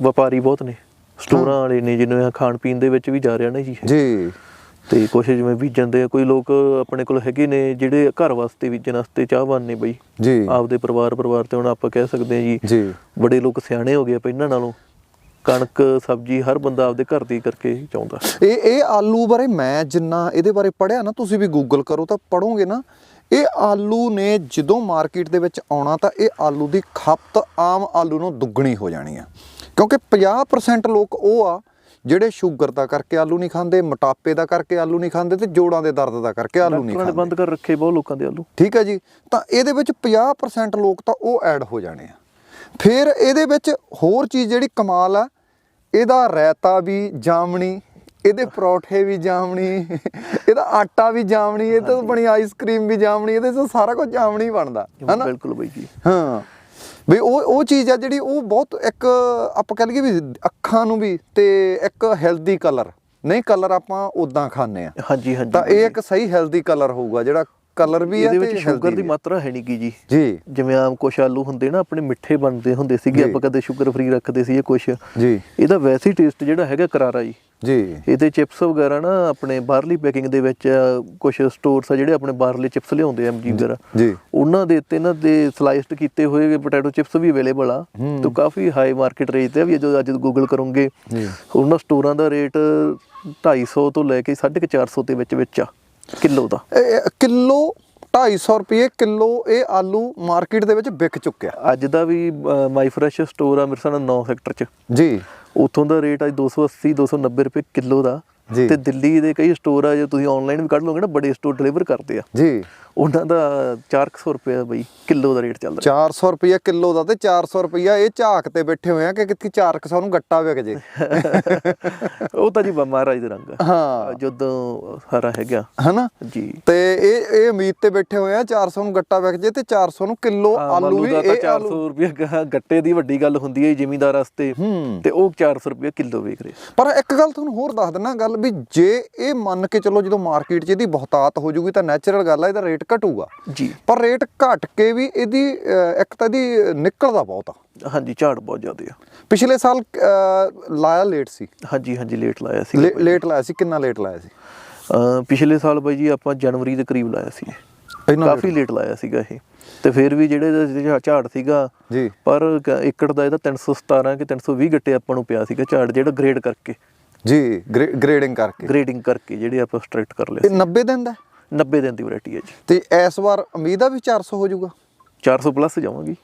Speaker 2: ਵਪਾਰੀ ਬਹੁਤ ਨੇ। ਸਟੋਰਾਂ ਵਾਲੇ ਨੇ ਜਿਵੇਂ ਖਾਣ ਪੀਣ ਦੇ ਵਿੱਚ ਵੀ ਜਾ ਰਿਹਾ ਨਾ ਜੀ।
Speaker 1: ਜੀ।
Speaker 2: ਤੇ ਕੁਛ ਜਿਵੇਂ ਬੀਜਣ ਦੇ ਕੋਈ ਲੋਕ ਆਪਣੇ ਕੋਲ ਹੈਗੇ ਨੇ ਜਿਹੜੇ ਘਰ ਵਾਸਤੇ ਬੀਜਣ ਵਾਸਤੇ ਚਾਹਵਾਨ ਨੇ ਬਈ।
Speaker 1: ਜੀ।
Speaker 2: ਆਪਦੇ ਪਰਿਵਾਰ ਪਰਿਵਾਰ ਤੇ ਹੁਣ ਆਪਾਂ ਕਹਿ ਸਕਦੇ ਹਾਂ ਜੀ
Speaker 1: ਜੀ।
Speaker 2: ਬੜੇ ਲੋਕ ਸਿਆਣੇ ਹੋ ਗਏ ਪਹਿਲਾਂ ਨਾਲੋਂ। ਕਣਕ ਸਬਜ਼ੀ ਹਰ ਬੰਦਾ ਆਪਦੇ ਘਰ ਦੀ ਕਰਕੇ ਚਾਹੁੰਦਾ।
Speaker 1: ਇਹ ਇਹ ਆਲੂ ਬਾਰੇ ਮੈਂ ਜਿੰਨਾ ਇਹਦੇ ਬਾਰੇ ਪੜਿਆ ਨਾ ਤੁਸੀਂ ਵੀ ਗੂਗਲ ਕਰੋ ਤਾਂ ਪੜੋਗੇ ਨਾ। ਇਹ ਆਲੂ ਨੇ ਜਦੋਂ ਮਾਰਕੀਟ ਦੇ ਵਿੱਚ ਆਉਣਾ ਤਾਂ ਇਹ ਆਲੂ ਦੀ ਖਪਤ ਆਮ ਆਲੂ ਨੂੰ ਦੁੱਗਣੀ ਹੋ ਜਾਣੀ ਆ। ਕਿਉਂਕਿ 50% ਲੋਕ ਉਹ ਆ ਜਿਹੜੇ ਸ਼ੂਗਰ ਦਾ ਕਰਕੇ ਆਲੂ ਨਹੀਂ ਖਾਂਦੇ ਮੋਟਾਪੇ ਦਾ ਕਰਕੇ ਆਲੂ ਨਹੀਂ ਖਾਂਦੇ ਤੇ ਜੋੜਾਂ ਦੇ ਦਰਦ ਦਾ ਕਰਕੇ ਆਲੂ ਨਹੀਂ
Speaker 2: ਨੇ
Speaker 1: ਖਾਂਦੇ।
Speaker 2: ਬੰਦ ਕਰ ਰੱਖੇ ਬਹੁਤ ਲੋਕਾਂ ਦੇ ਆਲੂ।
Speaker 1: ਠੀਕ ਹੈ ਜੀ। ਤਾਂ ਇਹਦੇ ਵਿੱਚ 50% ਲੋਕ ਤਾਂ ਉਹ ਐਡ ਹੋ ਜਾਣੇ ਆ। ਫਿਰ ਇਹਦੇ ਵਿੱਚ ਹੋਰ ਚੀਜ਼ ਜਿਹੜੀ ਕਮਾਲ ਆ ਇਹਦਾ ਰਾਇਤਾ ਵੀ ਜਾਮਣੀ ਇਹਦੇ ਪਰੌਠੇ ਵੀ ਜਾਮਣੀ ਇਹਦਾ ਆਟਾ ਵੀ ਜਾਮਣੀ ਇਹ ਤੋਂ ਬਣੀ ਆਈਸਕ੍ਰੀਮ ਵੀ ਜਾਮਣੀ ਇਹਦੇ ਤੋਂ ਸਾਰਾ ਕੁਝ ਜਾਮਣੀ ਬਣਦਾ ਹਨਾ
Speaker 2: ਬਿਲਕੁਲ ਬਾਈ ਜੀ।
Speaker 1: ਹਾਂ। ਵੀ ਉਹ ਉਹ ਚੀਜ਼ ਆ ਜਿਹੜੀ ਉਹ ਬਹੁਤ ਇੱਕ ਆਪਾਂ ਕਹਿ ਲਈਏ ਵੀ ਅੱਖਾਂ ਨੂੰ ਵੀ ਤੇ ਇੱਕ ਹੈਲਦੀ ਕਲਰ ਨਹੀਂ ਕਲਰ ਆਪਾਂ ਉਦਾਂ ਖਾਂਦੇ ਆ।
Speaker 2: ਹਾਂਜੀ ਹਾਂਜੀ
Speaker 1: ਤਾਂ ਇਹ ਇੱਕ ਸਹੀ ਹੈਲਦੀ ਕਲਰ ਹੋਊਗਾ ਜਿਹੜਾ ਕਲਰ ਵੀ ਆ
Speaker 2: ਇਹਦੇ
Speaker 1: ਤੇ
Speaker 2: ਵਿੱਚ ਸ਼ੂਗਰ ਦੀ। ਮਾਤਰਾ ਹੈ ਨਹੀਂ ਗੀ ਜੀ।
Speaker 1: ਜੀ।
Speaker 2: ਜਿਵੇਂ ਆਮ ਕੁਛ ਆਲੂ ਹੁੰਦੇ ਨਾ ਆਪਣੇ ਮਿੱਠੇ ਬਣਦੇ ਹੁੰਦੇ ਸੀਗੇ
Speaker 1: ਜੀ।
Speaker 2: ਆਪਾਂ ਕਦੇ ਸ਼ੂਗਰ ਫ੍ਰੀ ਰੱਖਦੇ ਸੀ ਇਹ ਕੁਛ।
Speaker 1: ਜੀ।
Speaker 2: ਇਹਦਾ ਵੈਸੇ ਹੀ ਟੇਸਟ ਜਿਹੜਾ ਹੈਗਾ ਕਰਾਰਾ ਜੀ।
Speaker 1: ਜੀ।
Speaker 2: ਇਹਦੇ ਚਿਪਸ ਵਗੈਰਾ ਨਾ ਆਪਣੇ ਬਾਹਰਲੀ ਪੈਕਿੰਗ ਦੇ ਵਿੱਚ ਕੁਝ ਸਟੋਰਸ ਆ ਜਿਹੜੇ ਆਪਣੇ ਬਾਹਰਲੇ ਚਿਪਸ ਲਿਆਉਂਦੇ ਐਮਜੀ ਵਗੈਰਾ।
Speaker 1: ਜੀ।
Speaker 2: ਉਹਨਾਂ ਦੇ ਉੱਤੇ ਇਹਨਾਂ ਦੇ ਸਲਾਈਸਡ ਕੀਤੇ ਹੋਏ ਪੋਟੈਟੋ ਚਿਪਸ ਵੀ ਅਵੇਲੇਬਲ ਆ। ਤੇ ਕਾਫੀ ਹਾਈ ਮਾਰਕੀਟ ਰੇਟ ਤੇ ਵੀ ਜਦੋਂ ਅੱਜ ਗੂਗਲ ਕਰੋਗੇ।
Speaker 1: ਜੀ।
Speaker 2: ਉਹਨਾਂ ਸਟੋਰਾਂ ਦਾ ਰੇਟ 250 ਤੋਂ ਲੈ ਕੇ 450 ਦੇ ਵਿੱਚ ਵਿੱਚ ਆ। ਕਿਲੋ ਦਾ?
Speaker 1: ਕਿਲੋ 250 ਰੁਪਏ ਕਿਲੋ ਇਹ ਆਲੂ ਮਾਰਕੀਟ ਦੇ ਵਿੱਚ ਵਿਕ ਚੁੱਕਿਆ।
Speaker 2: ਅੱਜ ਦਾ ਵੀ ਮਾਈ ਫਰੈਸ਼ ਸਟੋਰ ਆ ਮੇਰੇ ਸਾਹਮਣੇ 9 ਸੈਕਟਰ ਚ।
Speaker 1: ਜੀ।
Speaker 2: ਉਥੋਂ ਦਾ ਰੇਟ ਅੱਜ 280 290 ਰੁਪਏ ਕਿਲੋ ਦਾ। ਤੇ ਦਿੱਲੀ ਦੇ ਕਈ ਸਟੋਰ ਆ ਜੇ ਤੁਸੀਂ ਆਨਲਾਈਨ ਵੀ ਕੱਢ ਲਓਗੇ ਨਾ ਬੜੇ ਸਟੋਰ ਡਿਲੀਵਰ ਕਰਦੇ ਆ।
Speaker 1: ਜੀ।
Speaker 2: ਉਹਨਾਂ ਦਾ 400 ਰੁਪਏ ਬਈ ਕਿਲੋ ਦਾ ਰੇਟ ਚੱਲ ਰਿਹਾ।
Speaker 1: 400 ਰੁਪਏ ਕਿਲੋ ਦਾ ਤੇ 400 ਰੁਪਏ ਇਹ ਝਾਕ ਤੇ ਬੈਠੇ ਹੋਏ ਆ ਕਿ ਕਿਤੇ 400 ਨੂੰ ਗੱਟਾ ਵਿਕ ਜੇ।
Speaker 2: ਉਹ ਤਾਂ ਜੀ ਮਹਾਰਾਜ ਦੇ ਰੰਗ
Speaker 1: ਹਾਂ।
Speaker 2: ਜਦੋਂ ਸਾਰਾ ਹੈਗਾ।
Speaker 1: ਹਨਾ?
Speaker 2: ਜੀ।
Speaker 1: ਤੇ ਇਹ ਇਹ ਉਮੀਦ ਤੇ ਬੈਠੇ ਹੋਏ ਆ 400 ਨੂੰ ਗੱਟਾ ਵਿਕ ਜੇ ਤੇ 400 ਨੂੰ ਕਿਲੋ ਆਲੂ ਵੀ ਇਹ ਆਲੂ
Speaker 2: 400 ਰੁਪਏ ਗੱਟੇ ਦੀ ਵੱਡੀ ਗੱਲ ਹੁੰਦੀ ਹੈ ਜ਼ਿਮੀਂਦਾਰ ਵਾਸਤੇ। ਤੇ ਉਹ 400 ਰੁਪਏ ਕਿਲੋ ਵੇਚ ਰਹੇ
Speaker 1: ਪਰ ਇੱਕ ਗੱਲ ਤੁਹਾਨੂੰ ਹੋਰ ਦੱਸ ਦਿੰਨਾ ਗੱਲ ਵੀ ਜੇ ਇਹ ਮੰਨ ਕੇ ਚੱਲੋ ਜਦੋਂ ਮਾਰਕੀਟ 'ਚ ਇਹਦੀ ਬਹੁਤਾਤ ਹੋ ਜੂਗੀ ਤਾਂ ਨੈਚੁਰਲ ਗੱਲ ਆ ਇਹਦਾ ਰੇਟ ਘਟੂਗਾ।
Speaker 2: ਜੀ।
Speaker 1: ਪਰ ਰੇਟ ਘਟ ਕੇ ਵੀ ਇਹਦੀ ਇੱਕ ਤਾਂ ਇਹਦੀ ਨਿਕਲਦਾ ਬਹੁਤ ਆ।
Speaker 2: ਹਾਂਜੀ ਝਾੜ ਬਹੁਤ ਜ਼ਿਆਦਾ ਆ।
Speaker 1: ਪਿਛਲੇ ਸਾਲ ਲਾਇਆ ਲੇਟ ਸੀ।
Speaker 2: ਹਾਂਜੀ ਹਾਂਜੀ ਲੇਟ ਲਾਇਆ ਸੀ।
Speaker 1: ਲੇਟ ਲਾਇਆ ਸੀ ਕਿੰਨਾ ਲੇਟ ਲਾਇਆ ਸੀ?
Speaker 2: ਪਿਛਲੇ ਸਾਲ ਬਾਈ ਜੀ ਆਪਾਂ ਜਨਵਰੀ ਦੇ ਕਰੀਬ ਲਾਇਆ ਸੀ। ਕਾਫੀ ਲੇਟ। ਲਾਇਆ ਸੀਗਾ ਇਹ। ਤੇ ਫਿਰ ਵੀ ਜਿਹੜੇ ਝਾੜ ਸੀਗਾ
Speaker 1: ਜੀ।
Speaker 2: ਪਰ ਏਕੜ ਦਾ ਇਹਦਾ 317 ਕਿ 320 ਗੱਟੇ ਆਪਾਂ ਨੂੰ ਪਿਆ ਸੀਗਾ ਝਾੜ ਜਿਹੜਾ ਗ੍ਰੇਡ ਕਰਕੇ।
Speaker 1: ਜੀ ਗ੍ਰੇਡਿੰਗ ਕਰਕੇ।
Speaker 2: ਗ੍ਰੇਡਿੰਗ ਕਰਕੇ ਜਿਹੜੇ ਆਪਾਂ ਸਟ੍ਰੈਕਟ ਕਰ
Speaker 1: ਇਹ
Speaker 2: ਲਏ ਸੀ।
Speaker 1: 90 ਦਿਨ ਦਾ?
Speaker 2: 90 ਦਿਨ ਦੀ ਵੈਰਾਈਟੀ ਹੈ ਜੀ।
Speaker 1: ਤੇ ਇਸ ਵਾਰ ਉਮੀਦ ਆ ਵੀ 400 ਹੋ ਜਾਊਗਾ?
Speaker 2: 400 ਪਲੱਸ ਜਾਵਾਂਗੀ।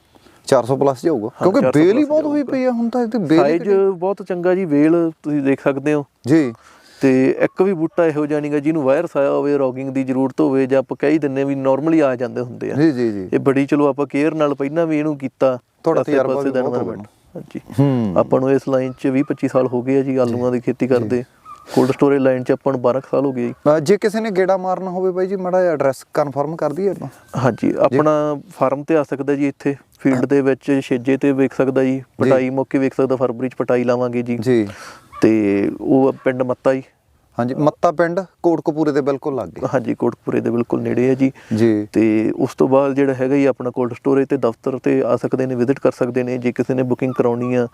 Speaker 1: 400 ਪਲੱਸ ਜਾਊਗਾ? ਕਿਉਂਕਿ
Speaker 2: 400
Speaker 1: ਬੇਲ ਹੀ ਬਹੁਤ ਹੋਈ। ਪਈ ਆ ਹੁਣ ਤਾਂ ਇਹਦੀ ਬੇਲ ਹੀ
Speaker 2: ਸਾਈਜ਼ ਬਹੁਤ ਚੰਗਾ ਜੀ ਵੇਲ ਤੁਸੀਂ ਦੇਖ ਸਕਦੇ ਹੋ।
Speaker 1: ਜੀ।
Speaker 2: ਤੇ ਇੱਕ ਵੀ ਬੂਟਾ ਇਹੋ ਜਿਹਾ ਨਹੀਂਗਾ ਜਿਹਨੂੰ ਵਾਇਰਸ ਆਇਆ ਹੋਵੇ ਰੋਗਿੰਗ ਦੀ ਜ਼ਰੂਰਤ ਹੋਵੇ ਜਾਂ ਆਪਾਂ ਕਹਿ ਦਿੰਨੇ ਵੀ ਨਾਰਮਲੀ ਆ ਜਾਂਦੇ ਹੁੰਦੇ ਆ।
Speaker 1: ਜੀ ਜੀ ਜੀ।
Speaker 2: ਇਹ ਬੜੀ ਚਲੋ ਆਪਾਂ ਕੇਅਰ ਨਾਲ ਪਹਿਲਾਂ ਵੀ ਇਹਨੂੰ ਕੀਤਾ
Speaker 1: ਤੁਹਾਡਾ ਤਜਰਬਾ ਵੀ ਬਹੁਤ।
Speaker 2: ਹਾਂਜੀ। ਆਪਾਂ ਨੂੰ ਇਸ ਲਾਈਨ 'ਚ 20 25 ਸਾਲ ਹੋ ਗਏ ਆ ਜੀ ਆਲੂਆਂ ਦੀ ਖੇਤੀ ਕਰਦੇ। ਕੋਲਡ ਸਟੋਰੇਜ ਲਾਈਨ 'ਚ ਆਪਾਂ ਨੂੰ 12 ਕੁ ਸਾਲ ਹੋ ਗਏ ਜੇ।
Speaker 1: ਕਿਸੇ ਨੇ ਗੇੜਾ ਮਾਰਨਾ ਹੋਵੇ ਬਾਈ ਜੀ ਮੜਾ ਐਡਰੈਸ ਕਨਫਰਮ ਕਰ ਦਈਏ ਆਪਾਂ।
Speaker 2: ਹਾਂਜੀ ਆਪਣਾ ਫਾਰਮ ਤੇ ਆ ਸਕਦਾ ਜੀ ਇੱਥੇ ਫੀਲਡ ਦੇ ਵਿੱਚ ਛੇਜੇ ਤੇ ਵੇਖ ਸਕਦਾ ਜੀ। ਪਟਾਈ ਮੌਕੇ ਵੇਖ ਸਕਦਾ ਫਰਵਰੀ 'ਚ ਪਟਾਈ ਲਾਵਾਂਗੇ ਜੀ।
Speaker 1: ਜੀ।
Speaker 2: ਤੇ ਉਹ ਪਿੰਡ ਮੱਤਾ ਜੀ।
Speaker 1: ਹਾਂਜੀ ਮੱਤਾ ਪਿੰਡ ਕੋਟਕਪੂਰੇ ਦੇ ਬਿਲਕੁਲ ਲਾਗੇ।
Speaker 2: ਹਾਂਜੀ ਕੋਟਪੁਰੇ ਦੇ ਬਿਲਕੁਲ ਨੇੜੇ ਹੈ ਜੀ।
Speaker 1: ਜੀ।
Speaker 2: ਤੇ ਉਸ ਤੋਂ ਬਾਅਦ ਜਿਹੜਾ ਹੈਗਾ ਜੀ ਆਪਣਾ ਕੋਲਡ ਸਟੋਰੇਜ ਤੇ ਦਫ਼ਤਰ ਤੇ ਆ ਸਕਦੇ ਨੇ ਵਿਜ਼ਿਟ ਕਰ ਸਕਦੇ ਨੇ। ਜੇ ਕਿਸੇ ਨੇ ਬੁਕਿੰਗ ਕਰਾਉਣੀ ਆ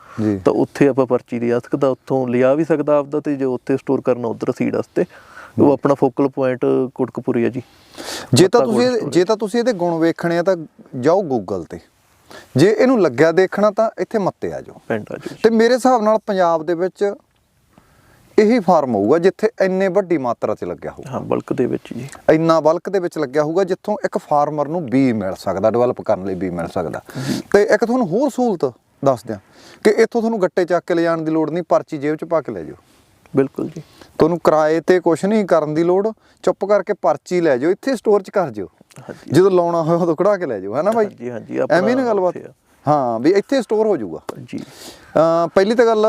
Speaker 2: ਤਾਂ ਉੱਥੇ ਆਪਾਂ ਪਰਚੀ ਲਿਆ ਸਕਦਾ ਉੱਥੋਂ ਲਿਆ ਵੀ ਸਕਦਾ ਆਪਦਾ ਤੇ ਜੇ ਉੱਥੇ ਸਟੋਰ ਕਰਨਾ ਉਧਰ ਸੀਡ ਵਾਸਤੇ ਉਹ ਆਪਣਾ ਫੋਕਲ ਪੁਆਇੰਟ ਕੋਟਕਪੂਰੀ ਹੈ ਜੀ।
Speaker 1: ਜੇ ਤਾਂ ਤੁਸੀਂ ਜੇ ਤਾਂ ਤੁਸੀਂ ਇਹਦੇ ਗੁਣ ਵੇਖਣੇ ਆ ਤਾਂ ਜਾਓ ਗੂਗਲ ਤੇ। ਜੇ ਇਹਨੂੰ ਲੱਗਿਆ ਦੇਖਣਾ ਤਾਂ ਇੱਥੇ ਮੱਤੇ ਆ ਜਾਓ।
Speaker 2: ਪਿੰਡ ਆ ਜੀ।
Speaker 1: ਤੇ ਮੇਰੇ ਹਿਸਾਬ ਨਾਲ ਪੰਜਾਬ ਦੇ ਵਿੱਚ ਇਹੀ ਫਾਰਮ ਹੋਊਗਾ ਜਿੱਥੇ ਇੰਨੇ ਵੱਡੀ ਮਾਤਰਾ 'ਚ ਲੱਗਿਆ ਹੋਊ।
Speaker 2: ਹਾਂ ਬਲਕ ਦੇ ਵਿੱਚ ਜੀ।
Speaker 1: ਇੰਨਾ ਬਲਕ ਦੇ ਵਿੱਚ ਲੱਗਿਆ ਹੋਊਗਾ ਜਿੱਥੋਂ ਇੱਕ ਫਾਰਮਰ ਨੂੰ ਬੀ ਮਿਲ ਸਕਦਾ ਡਿਵੈਲਪ ਕਰਨ ਲਈ ਬੀ ਮਿਲ ਸਕਦਾ। ਤੇ ਇੱਕ ਤੁਹਾਨੂੰ ਹੋਰ ਸਹੂਲਤ ਦੱਸ ਦਿਆਂ ਕਿ ਇੱਥੋਂ ਤੁਹਾਨੂੰ ਗੱਟੇ ਚੱਕ ਕੇ ਲਿਜਾਣ ਦੀ ਲੋੜ ਨਹੀਂ ਪਰਚੀ ਜੇਬ 'ਚ ਪਾ ਕੇ ਲੈ ਜਾਓ।
Speaker 2: ਬਿਲਕੁਲ ਜੀ।
Speaker 1: ਤੁਹਾਨੂੰ ਕਿਰਾਏ ਤੇ ਕੁਝ ਨਹੀਂ ਕਰਨ ਦੀ ਲੋੜ ਚੁੱਪ ਕਰਕੇ ਪਰਚੀ ਲੈ ਜਾਓ ਇੱਥੇ ਸਟੋਰ 'ਚ ਕਰ ਜਿਓ। ਜਦੋਂ ਲਾਉਣਾ ਹੋਇਆ ਉਦੋਂ ਕਢਾ ਕੇ ਲੈ ਜਾਓ ਹੈਨਾ ਬਾਈ?
Speaker 2: ਹਾਂਜੀ ਹਾਂਜੀ
Speaker 1: ਐਵੇਂ ਨਾ ਗੱਲਬਾਤ। ਹਾਂ ਵੀ ਇੱਥੇ ਸਟੋਰ ਹੋ ਜਾਊਗਾ।
Speaker 2: ਜੀ।
Speaker 1: ਪਹਿਲੀ ਤਾਂ ਗੱਲ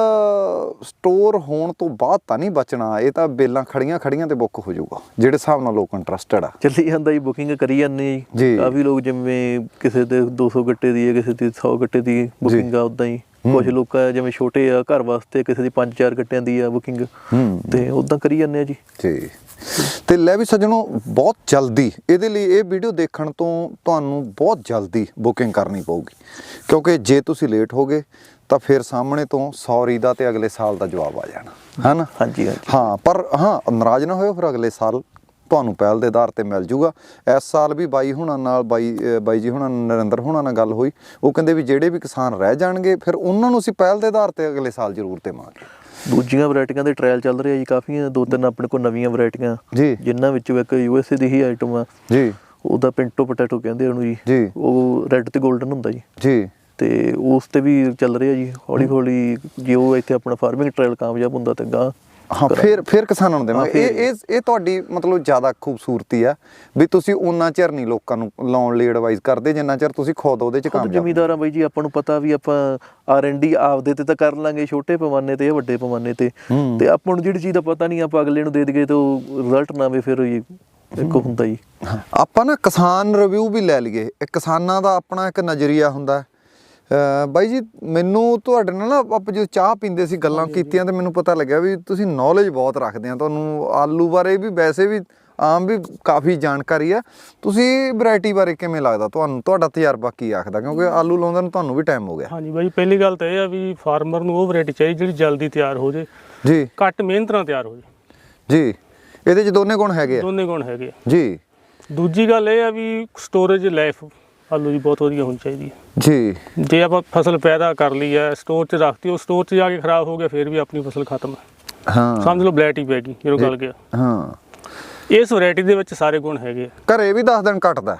Speaker 1: ਸਟੋਰ ਹੋਣ ਤੋਂ ਬਾਅਦ ਤਾਂ ਨਹੀਂ ਬਚਣਾ ਇਹ ਤਾਂ ਬੇਲਾਂ ਖੜੀਆਂ ਖੜੀਆਂ ਤੇ ਬੁੱਕ ਹੋ ਜਾਊਗਾ ਜਿਹੜੇ ਹਿਸਾਬ ਨਾਲ ਲੋਕ ਇੰਟਰਸਟਡ ਆ।
Speaker 2: ਚੱਲੀ ਜਾਂਦਾ ਜੀ ਬੁਕਿੰਗ ਕਰੀ ਜਾਂਦੇ
Speaker 1: ਜੀ।
Speaker 2: ਕਾਫੀ ਲੋਕ ਜਿਵੇਂ ਕਿਸੇ ਦੇ 200 ਗੱਟੇ ਦੀ ਹੈ ਕਿਸੇ ਦੀ 100 ਗੱਟੇ ਦੀ ਬੁਕਿੰਗ ਆ ਉਦਾਂ ਹੀ। ਕੁਝ ਲੋਕ ਆ ਜਿਵੇਂ ਛੋਟੇ ਆ ਘਰ ਵਾਸਤੇ ਕਿਸੇ ਦੀ 5-4 ਗੱਟਿਆਂ ਦੀ ਆ ਬੁਕਿੰਗ ਤੇ ਉਦਾਂ ਕਰੀ ਜਾਂਦੇ ਆ ਜੀ।
Speaker 1: ਜੀ। ਤੇ ਲੈ ਵੀ ਸੱਜਣੋ ਬਹੁਤ ਜਲਦੀ ਇਹਦੇ ਲਈ ਇਹ ਵੀਡੀਓ ਦੇਖਣ ਤੋਂ ਤੁਹਾਨੂੰ ਬਹੁਤ ਜਲਦੀ ਬੁਕਿੰਗ ਕਰਨੀ ਪਊਗੀ। ਕਿਉਂਕਿ ਜੇ ਤੁਸੀਂ ਲੇਟ ਹੋਗੇ ਤਾਂ ਫਿਰ ਸਾਹਮਣੇ ਤੋਂ ਸੌਰੀ ਦਾ ਤੇ ਅਗਲੇ ਸਾਲ ਦਾ ਜਵਾਬ ਆ ਜਾਣਾ। ਹੈਨਾ?
Speaker 2: ਹਾਂਜੀ ਹਾਂਜੀ।
Speaker 1: ਹਾਂ ਪਰ ਹਾਂ ਨਾਰਾਜ਼ ਨਾ ਹੋਇਓ ਫਿਰ ਅਗਲੇ ਸਾਲ ਤੁਹਾਨੂੰ ਪਹਿਲ ਦੇ ਆਧਾਰ ਤੇ ਮਿਲ ਜੂਗਾ। ਇਸ ਸਾਲ ਵੀ ਬਾਈ ਹੁਣਾਂ ਨਾਲ ਬਾਈ ਬਾਈ ਜੀ ਹੁਣਾਂ ਨਰਿੰਦਰ ਹੁਣਾਂ ਨਾਲ ਗੱਲ ਹੋਈ। ਉਹ ਕਹਿੰਦੇ ਵੀ ਜਿਹੜੇ ਵੀ ਕਿਸਾਨ ਰਹਿ ਜਾਣਗੇ ਫਿਰ ਉਹਨਾਂ ਨੂੰ ਅਸੀਂ ਪਹਿਲ ਦੇ ਆਧਾਰ ਤੇ ਅਗਲੇ ਸਾਲ ਜ਼ਰੂਰ ਦੇਵਾਂਗੇ।
Speaker 2: ਦੂਜੀਆਂ ਵੈਰਾਈਟੀਆਂ ਦੇ ਟ੍ਰਾਇਲ ਚੱਲ ਰਿਹਾ ਜੀ ਕਾਫੀਆਂ ਦੋ ਤਿੰਨ ਆਪਣੇ ਕੋਲ ਨਵੀਆਂ ਵੈਰਾਈਟੀਆਂ
Speaker 1: ਜੀ।
Speaker 2: ਜਿਨ੍ਹਾਂ ਵਿੱਚੋਂ ਇੱਕ ਯੂਐਸਏ ਦੀ ਹੀ ਆਈਟਮ ਆ।
Speaker 1: ਜੀ।
Speaker 2: ਉਹਦਾ ਪਿੰਟੋ ਪੋਟੈਟੋ ਕਹਿੰਦੇ ਉਹਨੂੰ ਜੀ।
Speaker 1: ਜੀ।
Speaker 2: ਉਹ ਰੈੱਡ ਤੇ 골ਡਨ ਹੁੰਦਾ ਜੀ।
Speaker 1: ਜੀ।
Speaker 2: ਤੇ ਉਸ ਤੇ ਵੀ ਚੱਲ ਰਿਹਾ ਜੀ ਹੌਲੀ ਹੌਲੀ ਜੇ ਉਹ ਇੱਥੇ ਆਪਣਾ ਫਾਰਮਿੰਗ ਟ੍ਰਾਇਲ ਕਾਮਯਾਬ ਹੁੰਦਾ ਤੇ ਗਾਂ
Speaker 1: ਹਾਂ ਫਿਰ ਫਿਰ ਕਿਸਾਨਾਂ ਨੂੰ ਦੇਵਾਂਗੇ। ਇਹ। ਇਹ ਇਹ ਤੁਹਾਡੀ ਮਤਲਬ ਜ਼ਿਆਦਾ ਖੂਬਸੂਰਤੀ ਆ ਵੀ ਤੁਸੀਂ ਉਹਨਾਂ ਚਿਰ ਨਹੀਂ ਲੋਕਾਂ ਨੂੰ ਲਾਉਣ ਲਈ ਐਡਵਾਈਸ ਕਰਦੇ ਜਿੰਨਾ ਚਿਰ ਤੁਸੀਂ ਖੁਦ ਉਹਦੇ ਚ ਕਾਮਯਾਬ
Speaker 2: ਜ਼ਮੀਂਦਾਰਾਂ ਬਾਈ ਜੀ ਆਪਾਂ ਨੂੰ ਪਤਾ ਵੀ ਆਪਾਂ ਆਰਐਨਡੀ ਆਪਦੇ ਤੇ ਤਾਂ ਕਰ ਲਾਂਗੇ ਛੋਟੇ ਪੈਮਾਨੇ ਤੇ ਜਾਂ ਵੱਡੇ ਪੈਮਾਨੇ ਤੇ। ਤੇ ਆਪਾਂ ਨੂੰ ਜਿਹੜੀ ਚੀਜ਼ ਦਾ ਪਤਾ ਨਹੀਂ ਆਪਾਂ ਅਗਲੇ ਨੂੰ ਦੇ ਦਈਏ ਤੇ ਉਹ ਰਿਜ਼ਲਟ ਨਾ ਆਵੇ ਫਿਰ ਇਹ ਇੱਕ ਹੁੰਦਾ ਜੀ
Speaker 1: ਹਾਂ, ਆਪਾਂ ਨਾ ਕਿਸਾਨ ਰਿਵਿਊ ਵੀ ਲੈ ਲਈਏ। ਇਹ ਕਿਸਾਨਾਂ ਦਾ ਆਪਣਾ ਇੱਕ ਨਜ਼ਰੀਆ ਹੁੰਦਾ। ਹੈ। ਬਾਈ ਜੀ ਮੈਨੂੰ ਤੁਹਾਡੇ ਨਾਲ ਨਾ ਆਪਾਂ ਜਦੋਂ ਚਾਹ ਪੀਂਦੇ ਸੀ ਗੱਲਾਂ ਕੀਤੀਆਂ ਤੇ ਮੈਨੂੰ ਪਤਾ ਲੱਗਿਆ ਵੀ ਤੁਸੀਂ ਨੌਲੇਜ ਬਹੁਤ ਰੱਖਦੇ ਆ। ਤੁਹਾਨੂੰ ਆਲੂ ਬਾਰੇ ਵੀ ਵੈਸੇ ਵੀ ਆਮ ਵੀ ਕਾਫੀ ਜਾਣਕਾਰੀ ਆ। ਤੁਸੀਂ ਵੈਰਾਈਟੀ ਬਾਰੇ ਕਿਵੇਂ ਲੱਗਦਾ? ਤੁਹਾਨੂੰ ਤੁਹਾਡਾ ਤਜਰਬਾ ਕੀ ਆਖਦਾ? ਕਿਉਂਕਿ ਆਲੂ ਲਾਉਂਦੇ ਨੂੰ ਤੁਹਾਨੂੰ ਵੀ ਟਾਈਮ ਹੋ ਗਿਆ।
Speaker 3: ਹਾਂਜੀ ਬਾਈ ਪਹਿਲੀ ਗੱਲ ਤਾਂ ਇਹ ਆ ਵੀ ਫਾਰਮਰ ਨੂੰ ਉਹ ਵੈਰਾਈਟੀ ਚਾਹੀਦੀ ਜਿਹੜੀ ਜਲਦੀ ਤਿਆਰ ਹੋ ਜੇ।
Speaker 1: ਜੀ।
Speaker 3: ਘੱਟ ਮਿਹਨਤ ਨਾਲ ਤਿਆਰ ਹੋ ਜੇ।
Speaker 1: ਜੀ। ਇਹਦੇ ਚ ਦੋਨੇ ਗੁਣ ਹੈਗੇ ਆ।
Speaker 3: ਦੋਨੇ ਗੁਣ ਹੈਗੇ ਆ।
Speaker 1: ਜੀ।
Speaker 3: ਦੂਜੀ ਗੱਲ ਇਹ ਆ ਵੀ ਸਟੋਰੇਜ ਲਾਈਫ ਆਲੂ ਦੀ ਬਹੁਤ ਵਧੀਆ ਹੋਣੀ ਚਾਹੀਦੀ ਹੈ।
Speaker 1: ਜੀ।
Speaker 3: ਜੇ ਆਪਾਂ ਫਸਲ ਪੈਦਾ ਕਰ ਲਈ ਹੈ ਸਟੋਰ 'ਚ ਰੱਖਤੀ ਉਹ ਸਟੋਰ 'ਚ ਜਾ ਕੇ ਖਰਾਬ ਹੋ ਗਿਆ ਫਿਰ ਵੀ ਆਪਣੀ ਫਸਲ ਖਤਮ ਹੈ।
Speaker 1: ਹਾਂ।
Speaker 3: ਸਮਝ ਲਓ ਬਲੈਟ ਹੀ ਪੈ ਗਈ ਜਦੋਂ ਗਲ ਗਿਆ
Speaker 1: ਹਾਂ।
Speaker 3: ਇਸ ਵੈਰਾਈਟੀ ਦੇ ਵਿੱਚ ਸਾਰੇ ਗੁਣ ਹੈਗੇ ਆ।
Speaker 1: ਘਰੇ ਵੀ 10 ਦਿਨ ਕੱਟਦਾ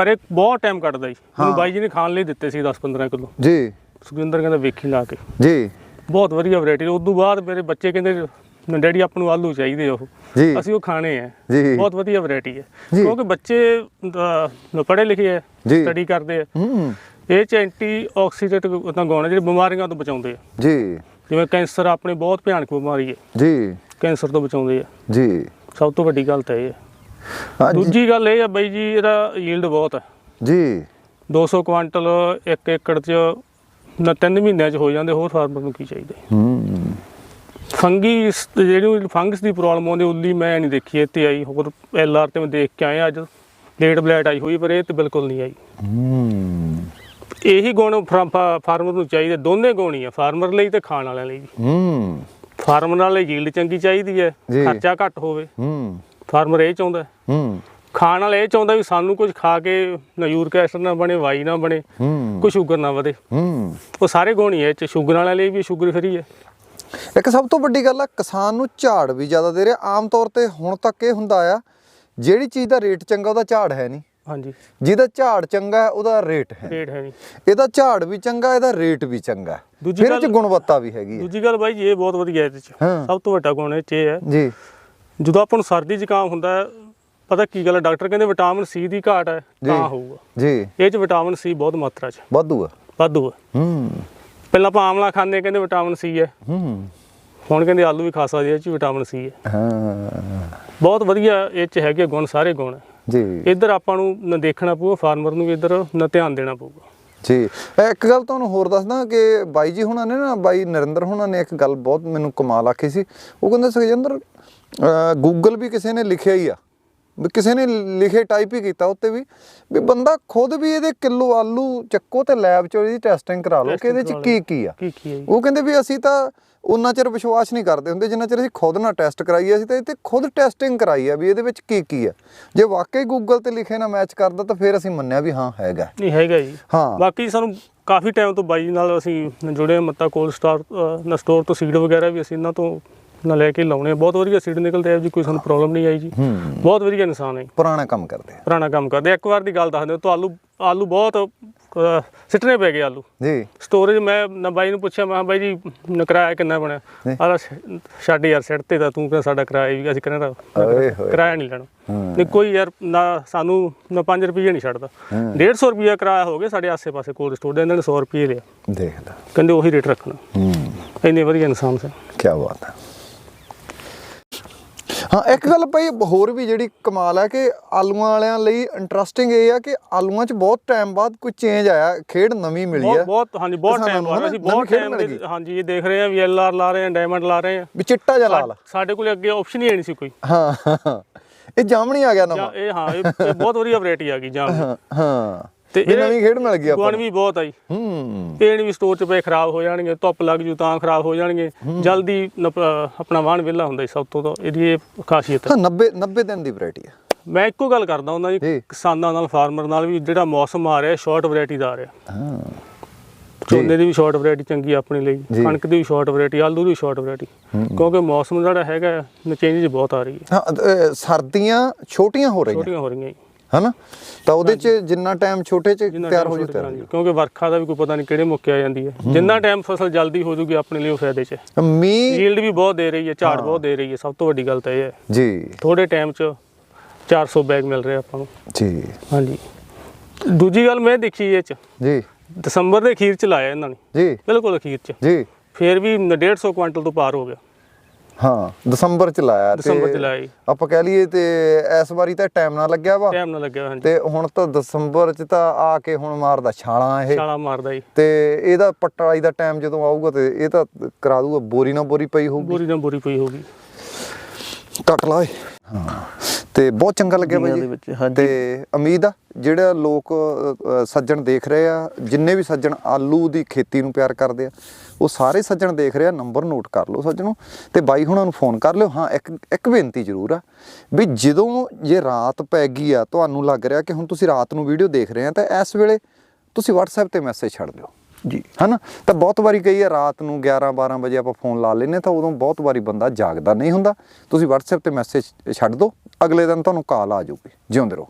Speaker 3: ਘਰੇ ਬਹੁਤ ਟਾਈਮ ਕੱਢਦਾ ਜੀ।
Speaker 1: ਹਾਂ।
Speaker 3: ਮੈਨੂੰ ਬਾਈ ਜੀ ਨੇ ਖਾਣ ਲਈ ਦਿੱਤੇ ਸੀ 10-15 ਕਿਲੋ।
Speaker 1: ਜੀ।
Speaker 3: ਸੁਖਿੰਦਰ ਕਹਿੰਦਾ ਵੇਖੀ ਲਾ ਕੇ।
Speaker 1: ਜੀ।
Speaker 3: ਬਹੁਤ ਵਧੀਆ ਵੈਰਾਈਟੀ ਉਸ ਤੋਂ ਬਾਅਦ ਮੇਰੇ ਬੱਚੇ ਕਹਿੰਦੇ ਡੈਡੀ ਆਪ ਨੂੰ ਆਲੂ ਚਾਹੀਦੇ ਉਹ।
Speaker 1: ਜੀ।
Speaker 3: ਅਸੀਂ ਉਹ ਖਾਣੇ ਆ।
Speaker 1: ਜੀ।
Speaker 3: ਬਹੁਤ ਵਧੀਆ ਵੈਰਾਈਟੀ ਹੈ
Speaker 1: ਜੀ।
Speaker 3: ਕਿਉਂਕਿ ਬੱਚੇ ਅਹ, ਪੜ੍ਹੇ ਲਿਖੇ ਆ
Speaker 1: ਜੀ।
Speaker 3: ਸਟੱਡੀ ਕਰਦੇ ਆ।
Speaker 1: ਹੂੰ।
Speaker 3: ਇਹ ਚ ਐਂਟੀ ਆਕਸੀਡੈਂਟ ਤਾਂ ਗੁਣ ਆ ਜਿਹੜੇ ਬਿਮਾਰੀਆਂ ਤੋਂ ਬਚਾਉਂਦੇ ਆ।
Speaker 1: ਜੀ।
Speaker 3: ਜਿਵੇਂ ਕੈਂਸਰ ਆਪਣੇ ਬਹੁਤ ਭਿਆਨਕ ਬਿਮਾਰੀ ਹੈ
Speaker 1: ਜੀ।
Speaker 3: ਕੈਂਸਰ ਤੋਂ ਬਚਾਉਂਦੇ ਆ।
Speaker 1: ਜੀ।
Speaker 3: ਸਭ ਤੋਂ ਵੱਡੀ ਗੱਲ ਤਾਂ ਇਹ ਹੈ
Speaker 1: ਹਾਂ, ਜੀ-
Speaker 3: ਦੂਜੀ ਗੱਲ ਇਹ ਆ ਬਾਈ ਜੀ ਇਹਦਾ ਯੀਲਡ ਬਹੁਤ ਹੈ
Speaker 1: ਜੀ।
Speaker 3: 200 ਕੁਆਂਟਲ ਇੱਕ ਏਕੜ ਚ ਨਾ ਤਿੰਨ ਮਹੀਨਿਆਂ ਚ ਹੋ ਜਾਂਦੇ ਹੋਰ ਫਾਰਮਰ ਨੂੰ ਕੀ ਚਾਹੀਦਾ?
Speaker 1: ਹੂੰ।
Speaker 3: ਫੰਗੀ ਜਿਹੜੀ ਫੰਗਸ ਦੀ ਪ੍ਰੋਬਲਮ ਆਉਂਦੀ ਉੱਲੀ ਮੈਂ ਨਹੀਂ ਦੇਖੀ ਇੱਥੇ ਆਈ ਹੋਰ ਐਲ ਆਰ ਤੇ ਮੈਂ ਦੇਖ ਕੇ ਆਇਆ ਅੱਜ। ਲੇਟ ਬਲੈਟ ਆਈ ਹੋਈ ਪਰ ਇਹ ਤੇ ਬਿਲਕੁਲ ਨਹੀਂ ਆਈ।
Speaker 1: ਹੂੰ।
Speaker 3: ਇਹੀ ਗੁਣ ਫਾਰਮਰ ਨੂੰ ਚਾਹੀਦੇ ਦੋਨੇ ਗੁਣ ਹੀ ਆ ਫਾਰਮਰ ਲਈ ਤੇ ਖਾਣ ਵਾਲਿਆਂ ਲਈ
Speaker 1: ਹੂੰ।
Speaker 3: ਫਾਰਮਰ ਨਾਲ ਯੀਲਡ ਚੰਗੀ ਚਾਹੀਦੀ ਹੈ। ਖਰਚਾ ਘੱਟ ਹੋਵੇ।
Speaker 1: ਹੂੰ।
Speaker 3: ਫਾਰਮਰ ਇਹ ਚਾਹੁੰਦਾ ਹੈ। ਖਾਣ ਵਾਲਾ ਇਹ ਚਾਹੁੰਦਾ ਵੀ ਸਾਨੂੰ ਕੁਝ ਖਾ ਕੇ ਨਾ ਯੂਰਿਕ ਐਸਿਡ ਨਾ ਬਣੇ ਵਾਈ ਨਾ ਬਣੇ ਕੋਈ ਸ਼ੂਗਰ ਨਾ ਵਧੇ।
Speaker 1: ਹੂੰ।
Speaker 3: ਉਹ ਸਾਰੇ ਗੁਣ ਹੀ ਚ ਸ਼ੂਗਰ ਵਾਲਿਆਂ ਲਈ ਵੀ ਸ਼ੂਗਰ ਫਰੀ ਹੈ।
Speaker 1: ਇੱਕ ਸਭ ਤੋਂ ਵੱਡੀ ਗੱਲ ਆ ਕਿਸਾਨ ਨੂੰ ਝਾੜ ਵੀ ਜ਼ਿਆਦਾ ਦੇ ਰਿਹਾ। ਆਮ ਤੌਰ ਤੇ ਹੁਣ ਤੱਕ ਇਹ ਹੁੰਦਾ ਆ ਜਿਹੜੀ ਚੀਜ਼ ਦਾ ਰੇਟ ਚੰਗਾ ਉਹਦਾ ਝਾੜ ਹੈ ਨਹੀਂ।
Speaker 3: ਹਾਂਜੀ।
Speaker 1: ਜਿਹਦਾ ਝਾੜ ਚੰਗਾ ਹੈ ਉਹਦਾ ਰੇਟ ਹੈ
Speaker 3: ਰੇਟ ਹੈ ਨਹੀਂ।
Speaker 1: ਇਹਦਾ ਝਾੜ ਵੀ ਚੰਗਾ ਇਹਦਾ ਰੇਟ ਵੀ ਚੰਗਾ ਫਿਰ ਇਹ ਚ ਗੁਣਵੱਤਾ ਵੀ ਹੈਗੀ ਹੈ।
Speaker 3: ਦੂਜੀ ਗੱਲ ਬਾਈ ਜੀ ਇਹ ਬਹੁਤ ਵਧੀਆ ਇਹਦੇ ਚ। ਸਭ ਤੋਂ ਵੱਡਾ ਗੁਣ ਇਹ ਚ ਹੈ।
Speaker 1: ਜੀ।
Speaker 3: ਜਦੋਂ ਆਪਾਂ ਨੂੰ ਸਰਦੀ ਜ਼ੁਕਾਮ ਹੁੰਦਾ ਹੈ ਪਤਾ ਕੀ ਗੱਲ ਹੈ ਡਾਕਟਰ ਕਹਿੰਦੇ ਵਿਟਾਮਿਨ ਸੀ ਦੀ ਘਾਟ ਹੈ। ਤਾਂ ਹੋਊਗਾ।
Speaker 1: ਜੀ।
Speaker 3: ਇਹ ਚ ਵਿਟਾਮਿਨ ਸੀ ਬਹੁਤ ਮਾਤਰਾ ਚ।
Speaker 1: ਵਾਧੂ ਆ
Speaker 3: ਵਾਧੂ ਹੈ।
Speaker 1: ਹੂੰ।
Speaker 3: ਪਹਿਲਾਂ ਆਪਾਂ ਆਮਲਾ ਖਾਂਦੇ ਕਹਿੰਦੇ ਵਿਟਾਮਿਨ ਸੀ ਹੈ।
Speaker 1: ਹੂੰ।
Speaker 3: ਹੁਣ ਕਹਿੰਦੇ ਆਲੂ ਵੀ ਖਾ ਸਕਦੇ ਆ, ਇਹ ਚ ਵਿਟਾਮਿਨ ਸੀ ਹੈ।
Speaker 1: ਹਾਂ।
Speaker 3: ਬਹੁਤ ਵਧੀਆ ਇਹ ਚ ਹੈਗੇ ਗੁਣ ਸਾਰੇ ਗੁਣ।
Speaker 1: ਜੀ।
Speaker 3: ਇੱਧਰ ਆਪਾਂ ਨੂੰ ਨਾ ਦੇਖਣਾ ਪਊਗਾ ਫਾਰਮਰ ਨੂੰ ਵੀ ਇੱਧਰ ਨਾ ਧਿਆਨ ਦੇਣਾ ਪਊਗਾ।
Speaker 1: ਜੀ। ਇੱਕ ਗੱਲ ਤੁਹਾਨੂੰ ਹੋਰ ਦੱਸਦਾ ਕਿ ਬਾਈ ਜੀ ਹੁਣਾਂ ਨੇ ਨਾ ਬਾਈ ਨਰਿੰਦਰ ਹੁਣਾਂ ਨੇ ਇੱਕ ਗੱਲ ਬਹੁਤ ਮੈਨੂੰ ਕਮਾਲ ਆਖੀ ਸੀ। ਉਹ ਕਹਿੰਦੇ ਸੁਖਜਿੰਦਰ ਗੂਗਲ ਵੀ ਕਿਸੇ ਨੇ ਲਿਖਿਆ ਹੀ ਆ। ਕਿਸੇ ਨੇ ਲਿਖੇ ਟਾਈਪ ਹੀ ਕੀਤਾ ਉੱਤੇ ਵੀ ਵੀ ਬੰਦਾ ਖੁਦ ਵੀ ਇਹਦੇ ਕਿਲੋ ਆਲੂ ਚੱਕੋ ਤੇ ਲੈਬ ਚੋਂ ਇਹਦੀ ਟੈਸਟਿੰਗ ਕਰਾ ਲਓ ਕਿ ਇਹਦੇ ਚ ਕੀ ਕੀ ਆ? ਉਹ ਕਹਿੰਦੇ ਵੀ ਅਸੀਂ ਤਾਂ ਉਹਨਾਂ ਚਿਰ ਵਿਸ਼ਵਾਸ ਨਹੀਂ ਕਰਦੇ ਹੁੰਦੇ ਜਿੰਨਾ ਚਿਰ ਅਸੀਂ ਖੁਦ ਨਾ ਟੈਸਟ ਕਰਾਈਏ ਅਸੀਂ ਤਾਂ ਇਹ ਤੇ ਖੁਦ ਟੈਸਟਿੰਗ ਕਰਾਈ ਆ ਵੀ ਇਹਦੇ ਵਿੱਚ ਕੀ ਕੀ ਆ। ਜੇ ਵਾਕਈ ਗੂਗਲ ਤੇ ਲਿਖੇ ਨਾ ਮੈਚ ਕਰਦਾ ਤਾਂ ਫਿਰ ਅਸੀਂ ਮੰਨਿਆ ਵੀ ਹਾਂ ਹੈਗਾ।
Speaker 3: ਨਹੀਂ ਹੈਗਾ ਜੀ।
Speaker 1: ਹਾਂ।
Speaker 3: ਬਾਕੀ ਸਾਨੂੰ ਕਾਫੀ ਟਾਈਮ ਤੋਂ ਬਾਈ ਨਾਲ ਅਸੀਂ ਜੁੜੇ ਮੱਤਾ ਕੋਲ ਸਟਾਰ ਨਾ ਸਟੋਰ ਤੋਂ ਸੀਡ ਵਗੈਰਾ ਵੀ ਅਸੀਂ ਇਹਨਾਂ ਤੋਂ ਨਾ ਲੈ ਕੇ ਲਾਉਣੇ। ਬਹੁਤ ਵਧੀਆ ਸੀਡ ਨਿਕਲਦੇ ਆ ਜੀ ਕੋਈ ਸਾਨੂੰ ਪ੍ਰੋਬਲਮ ਨਹੀਂ ਆਈ ਜੀ। ਬਹੁਤ ਵਧੀਆ ਇਨਸਾਨ ਹੈ।
Speaker 1: ਪੁਰਾਣਾ ਕੰਮ ਕਰਦੇ ਆ।
Speaker 3: ਪੁਰਾਣਾ ਕੰਮ ਕਰਦੇ। ਇੱਕ ਵਾਰ ਦੀ ਗੱਲ ਦੱਸ ਦਿਓ ਤਾਂ ਆਲੂ ਆਲੂ ਬਹੁਤ ਸਿੱਟਣੇ ਪੈ ਗਏ ਆਲੂ।
Speaker 1: ਜੀ।
Speaker 3: ਸਟੋਰੇਜ ਮੈਂ ਨਾ ਬਾਈ ਨੂੰ ਪੁੱਛਿਆ ਮੈਂ ਬਾਈ ਜੀ ਕਿਰਾਇਆ ਕਿੰਨਾ ਬਣਿਆ। ਆਲਾ ਛੱਡ ਯਾਰ ਸਿੱਟ ਤੇ ਤਾਂ ਤੂੰ ਕਹਿੰਦਾ ਸਾਡਾ ਕਿਰਾਇਆ ਵੀ ਅਸੀਂ ਕਹਿੰਦਾ ਕਿਰਾਇਆ ਨਹੀਂ ਲੈਣਾ। ਨਹੀਂ ਕੋਈ ਯਾਰ ਨਾ ਸਾਨੂੰ ਨਾ 5 ਰੁਪਏ ਨਹੀਂ ਛੱਡਦਾ।
Speaker 1: ਹਾਂ।
Speaker 3: 150 ਰੁਪਏ ਕਿਰਾਇਆ ਹੋ ਗਿਆ ਸਾਡੇ ਆਸੇ-ਪਾਸੇ ਕੋਲ ਸਟੋਰ ਦੇ ਇਹਨਾਂ ਨੇ 100 ਰੁਪਏ ਲਿਆ।
Speaker 1: ਦੇਖ ਲੈ।
Speaker 3: ਕਹਿੰਦੇ ਉਹੀ ਰੇਟ ਰੱਖਣਾ।
Speaker 1: ਹੂੰ।
Speaker 3: ਇੰਨੇ ਵਧੀਆ ਇਨਸਾਨ ਸਨ।
Speaker 1: ਕੀ ਬਾਤ ਹੈ। ਹਾਂ ਇੱਕ ਗੱਲ ਭਾਈ ਹੋਰ ਵੀ ਜਿਹੜੀ ਕਮਾਲ ਹੈ ਕਿ ਆਲੂਆਂ ਵਾਲਿਆਂ ਲਈ ਇੰਟਰਸਟਿੰਗ ਇਹ ਆ ਕਿ ਆਲੂਆਂ 'ਚ ਬਹੁਤ ਟਾਈਮ ਬਾਅਦ ਕੋਈ ਚੇਂਜ ਆਇਆ ਖੇਡ ਨਵੀਂ ਮਿਲੀ ਹੈ।
Speaker 3: ਬਹੁਤ ਹਾਂਜੀ ਬਹੁਤ ਟਾਈਮ ਬਾਅਦ ਅਸੀਂ ਬਹੁਤ ਟਾਈਮ। ਹਾਂਜੀ ਇਹ ਦੇਖ ਰਹੇ ਹਾਂ ਵੀ ਐਲਆਰ ਲਾ ਰਹੇ ਹਾਂ ਡਾਇਮੰਡ ਲਾ ਰਹੇ ਹਾਂ।
Speaker 1: ਵੀ ਚਿੱਟਾ ਜਿਹਾ ਲਾਲ
Speaker 3: ਸਾਡੇ ਕੋਲ ਅੱਗੇ ਆਪਸ਼ਨ ਹੀ ਨਹੀਂ ਸੀ ਕੋਈ।
Speaker 1: ਹਾਂ। ਇਹ ਜਾਮਣੀ ਆ ਗਿਆ ਨਵਾਂ।
Speaker 3: ਇਹ ਹਾਂ ਇਹ ਬਹੁਤ ਵਧੀਆ ਵੈਰਾਈਟੀ ਆ ਗਈ ਜਾਂ
Speaker 1: ਹਾਂ ਹਾਂ।
Speaker 3: ਤੇ ਇਹ
Speaker 1: ਨਵੀਂ ਖੇਡ ਮਿਲ ਗਈ ਆਪਾਂ ਨੂੰ।
Speaker 3: ਵੀ ਬਹੁਤ ਆਈ।
Speaker 1: ਹੂੰ।
Speaker 3: ਇਹ ਨਹੀਂ ਵੀ ਸਟੋਰ 'ਚ ਪਏ ਖਰਾਬ ਹੋ ਜਾਣਗੇ ਧੁੱਪ ਲੱਗ ਜੂ ਤਾਂ ਖਰਾਬ ਹੋ ਜਾਣਗੇ। ਜਲਦੀ ਆਪਣਾ ਵਾਹਣ ਵਿਹਲਾ ਹੁੰਦਾ ਸਭ ਤੋਂ ਤਾਂ ਇਹਦੀ ਇਹ ਖਾਸੀਅਤ ਹੈ।
Speaker 1: ਹਾਂ 90 90 ਦਿਨ ਦੀ ਵੈਰਾਈਟੀ ਹੈ
Speaker 3: ਮੈਂ ਇੱਕੋ ਗੱਲ ਕਰਦਾ ਹੁੰਦਾ ਜੀ। ਕਿਸਾਨਾਂ ਨਾਲ ਫਾਰਮਰ ਨਾਲ ਵੀ ਜਿਹੜਾ ਮੌਸਮ ਆ ਰਿਹਾ ਸ਼ਾਰਟ ਵੈਰਾਈਟੀ ਦਾ ਆ ਰਿਹਾ।
Speaker 1: ਹਾਂ।
Speaker 3: ਝੋਨੇ ਦੀ ਵੀ ਸ਼ਾਰਟ ਵੈਰਾਈਟੀ ਚੰਗੀ ਆਪਣੇ ਲਈ। ਕਣਕ ਦੀ ਵੀ ਸ਼ਾਰਟ ਵੈਰਾਈਟੀ ਆਲੂ ਦੀ ਵੀ ਸ਼ਾਰਟ ਵੈਰਾਈਟੀ ਕਿਉਂਕਿ ਮੌਸਮ ਜਿਹੜਾ ਹੈਗਾ ਚੇਂਜਸ ਬਹੁਤ ਆ ਰਹੀ ਹੈ।
Speaker 1: ਹਾਂ ਸਰਦੀਆਂ ਛੋਟੀਆਂ ਹੋ ਰਹੀਆਂ।
Speaker 3: ਛੋਟੀਆਂ ਹੋ ਰਹੀਆਂ ਜੀ।
Speaker 1: ਹਨਾ? ਤਾਂ ਉਹਦੇ 'ਚ ਜਿੰਨਾ ਟਾਈਮ ਛੋਟੇ 'ਚ ਤਿਆਰ ਹੋ ਜੂ ਤਿਆਰ
Speaker 3: ਕਿਉਂਕਿ ਵਰਖਾ ਦਾ ਵੀ ਕੋਈ ਪਤਾ ਨਹੀਂ ਕਿਹੜੇ ਮੌਕੇ ਆ ਜਾਂਦੀ ਹੈ। ਜਿੰਨਾ ਟਾਈਮ ਫਸਲ ਜਲਦੀ ਹੋ ਜੂਗੀ ਆਪਣੇ ਲਈ ਉਹ ਫਾਇਦੇ 'ਚ।
Speaker 1: ਮੀਂਹ
Speaker 3: ਯੀਲਡ ਵੀ ਬਹੁਤ ਦੇ ਰਹੀ ਹੈ ਝਾੜ ਬਹੁਤ ਦੇ ਰਹੀ ਹੈ। ਸਭ ਤੋਂ ਵੱਡੀ ਗੱਲ ਤਾਂ ਇਹ ਹੈ।
Speaker 1: ਜੀ।
Speaker 3: ਥੋੜੇ ਟਾਈਮ 'ਚ 400 ਬੈਗ ਮਿਲ ਰਹੇ ਆਪਾਂ ਨੂੰ।
Speaker 1: ਜੀ।
Speaker 3: ਹਾਂਜੀ। ਦੂਜੀ ਗੱਲ ਮੈਂ ਦੇਖੀ ਇਹ 'ਚ।
Speaker 1: ਜੀ।
Speaker 3: ਦਸੰਬਰ ਦੇ ਅਖੀਰ 'ਚ ਲਾਇਆ ਇਹਨਾਂ ਨੇ।
Speaker 1: ਜੀ।
Speaker 3: ਬਿਲਕੁਲ ਅਖੀਰ 'ਚ।
Speaker 1: ਜੀ।
Speaker 3: ਫੇਰ ਵੀ 150 ਕੁਇੰਟਲ ਤੋਂ ਪਾਰ ਹੋ ਗਿਆ।
Speaker 1: ਹਾਂ ਦਸੰਬਰ ਚ ਲਾਇਆ ਤੇ
Speaker 3: ਦਸੰਬਰ 'ਚ ਲਾਇਆ ਜੀ।
Speaker 1: ਆਪਾਂ ਕਹਿ ਲਈਏ ਤੇ ਇਸ ਵਾਰੀ ਤਾਂ ਟਾਈਮ ਨਾ ਲੱਗਿਆ ਵਾ।
Speaker 3: ਟਾਈਮ ਨਾ ਲੱਗਿਆ ਹਾਂਜੀ।
Speaker 1: ਤੇ ਹੁਣ ਤਾਂ ਦਸੰਬਰ ਚ ਤਾਂ ਆ ਕੇ ਹੁਣ ਮਾਰਦਾ ਛਾਲਾਂ ਇਹ।
Speaker 3: ਛਾਲਾ ਮਾਰਦਾ ਜੀ।
Speaker 1: ਤੇ ਇਹਦਾ ਪਟਾਈ ਦਾ ਟਾਈਮ ਜਦੋਂ ਆਊਗਾ ਤੇ ਇਹ ਤਾਂ ਕਰਾ ਦੂਗਾ ਬੋਰੀ ਨਾ ਬੋਰੀ ਪਈ ਹੋਊਗੀ।
Speaker 3: ਬੋਰੀ ਨਾਲ ਬੋਰੀ ਪਈ ਹੋਗੀ
Speaker 1: ਕੱਟ ਲਾ ਹਾਂ। ਤੇ ਬਹੁਤ ਚੰਗਾ ਲੱਗਿਆ ਬਾਈ ਜੀ। ਤੇ ਉਮੀਦ ਆ ਜਿਹੜਾ ਲੋਕ ਸੱਜਣ ਦੇਖ ਰਹੇ ਆ ਜਿੰਨੇ ਵੀ ਸੱਜਣ ਆਲੂ ਦੀ ਖੇਤੀ ਨੂੰ ਪਿਆਰ ਕਰਦੇ ਆ ਉਹ ਸਾਰੇ ਸੱਜਣ ਦੇਖ ਰਹੇ ਆ ਨੰਬਰ ਨੋਟ ਕਰ ਲਓ ਸੱਜਣੋ। ਤੇ ਬਾਈ ਹੁਣਾਂ ਨੂੰ ਫੋਨ ਕਰ ਲਿਓ। ਹਾਂ ਇੱਕ ਇੱਕ ਬੇਨਤੀ ਜ਼ਰੂਰ ਆ ਵੀ ਜਦੋਂ ਜੇ ਰਾਤ ਪੈ ਗਈ ਆ ਤੁਹਾਨੂੰ ਲੱਗ ਰਿਹਾ ਕਿ ਹੁਣ ਤੁਸੀਂ ਰਾਤ ਨੂੰ ਵੀਡੀਓ ਦੇਖ ਰਹੇ ਆ ਤਾਂ ਇਸ ਵੇਲੇ ਤੁਸੀਂ WhatsApp ਤੇ ਮੈਸੇਜ ਛੱਡ ਦਿਓ।
Speaker 2: ਜੀ,
Speaker 1: ਹਨਾ? ਤਾਂ ਬਹੁਤ ਵਾਰੀ ਕਈ ਆ, ਰਾਤ ਨੂੰ 11 12 ਵਜੇ ਆਪਾਂ ਫੋਨ ਲਾ ਲੈਨੇ ਤਾਂ ਉਦੋਂ ਬਹੁਤ ਵਾਰੀ ਬੰਦਾ ਜਾਗਦਾ ਨਹੀਂ ਹੁੰਦਾ। ਤੁਸੀਂ WhatsApp ਤੇ ਮੈਸੇਜ ਛੱਡ ਦਿਓ, ਅਗਲੇ ਦਿਨ ਤੁਹਾਨੂੰ ਕਾਲ ਆ ਜਾਊਗੀ। ਜਿਉਂਦੇ ਰਹੋ।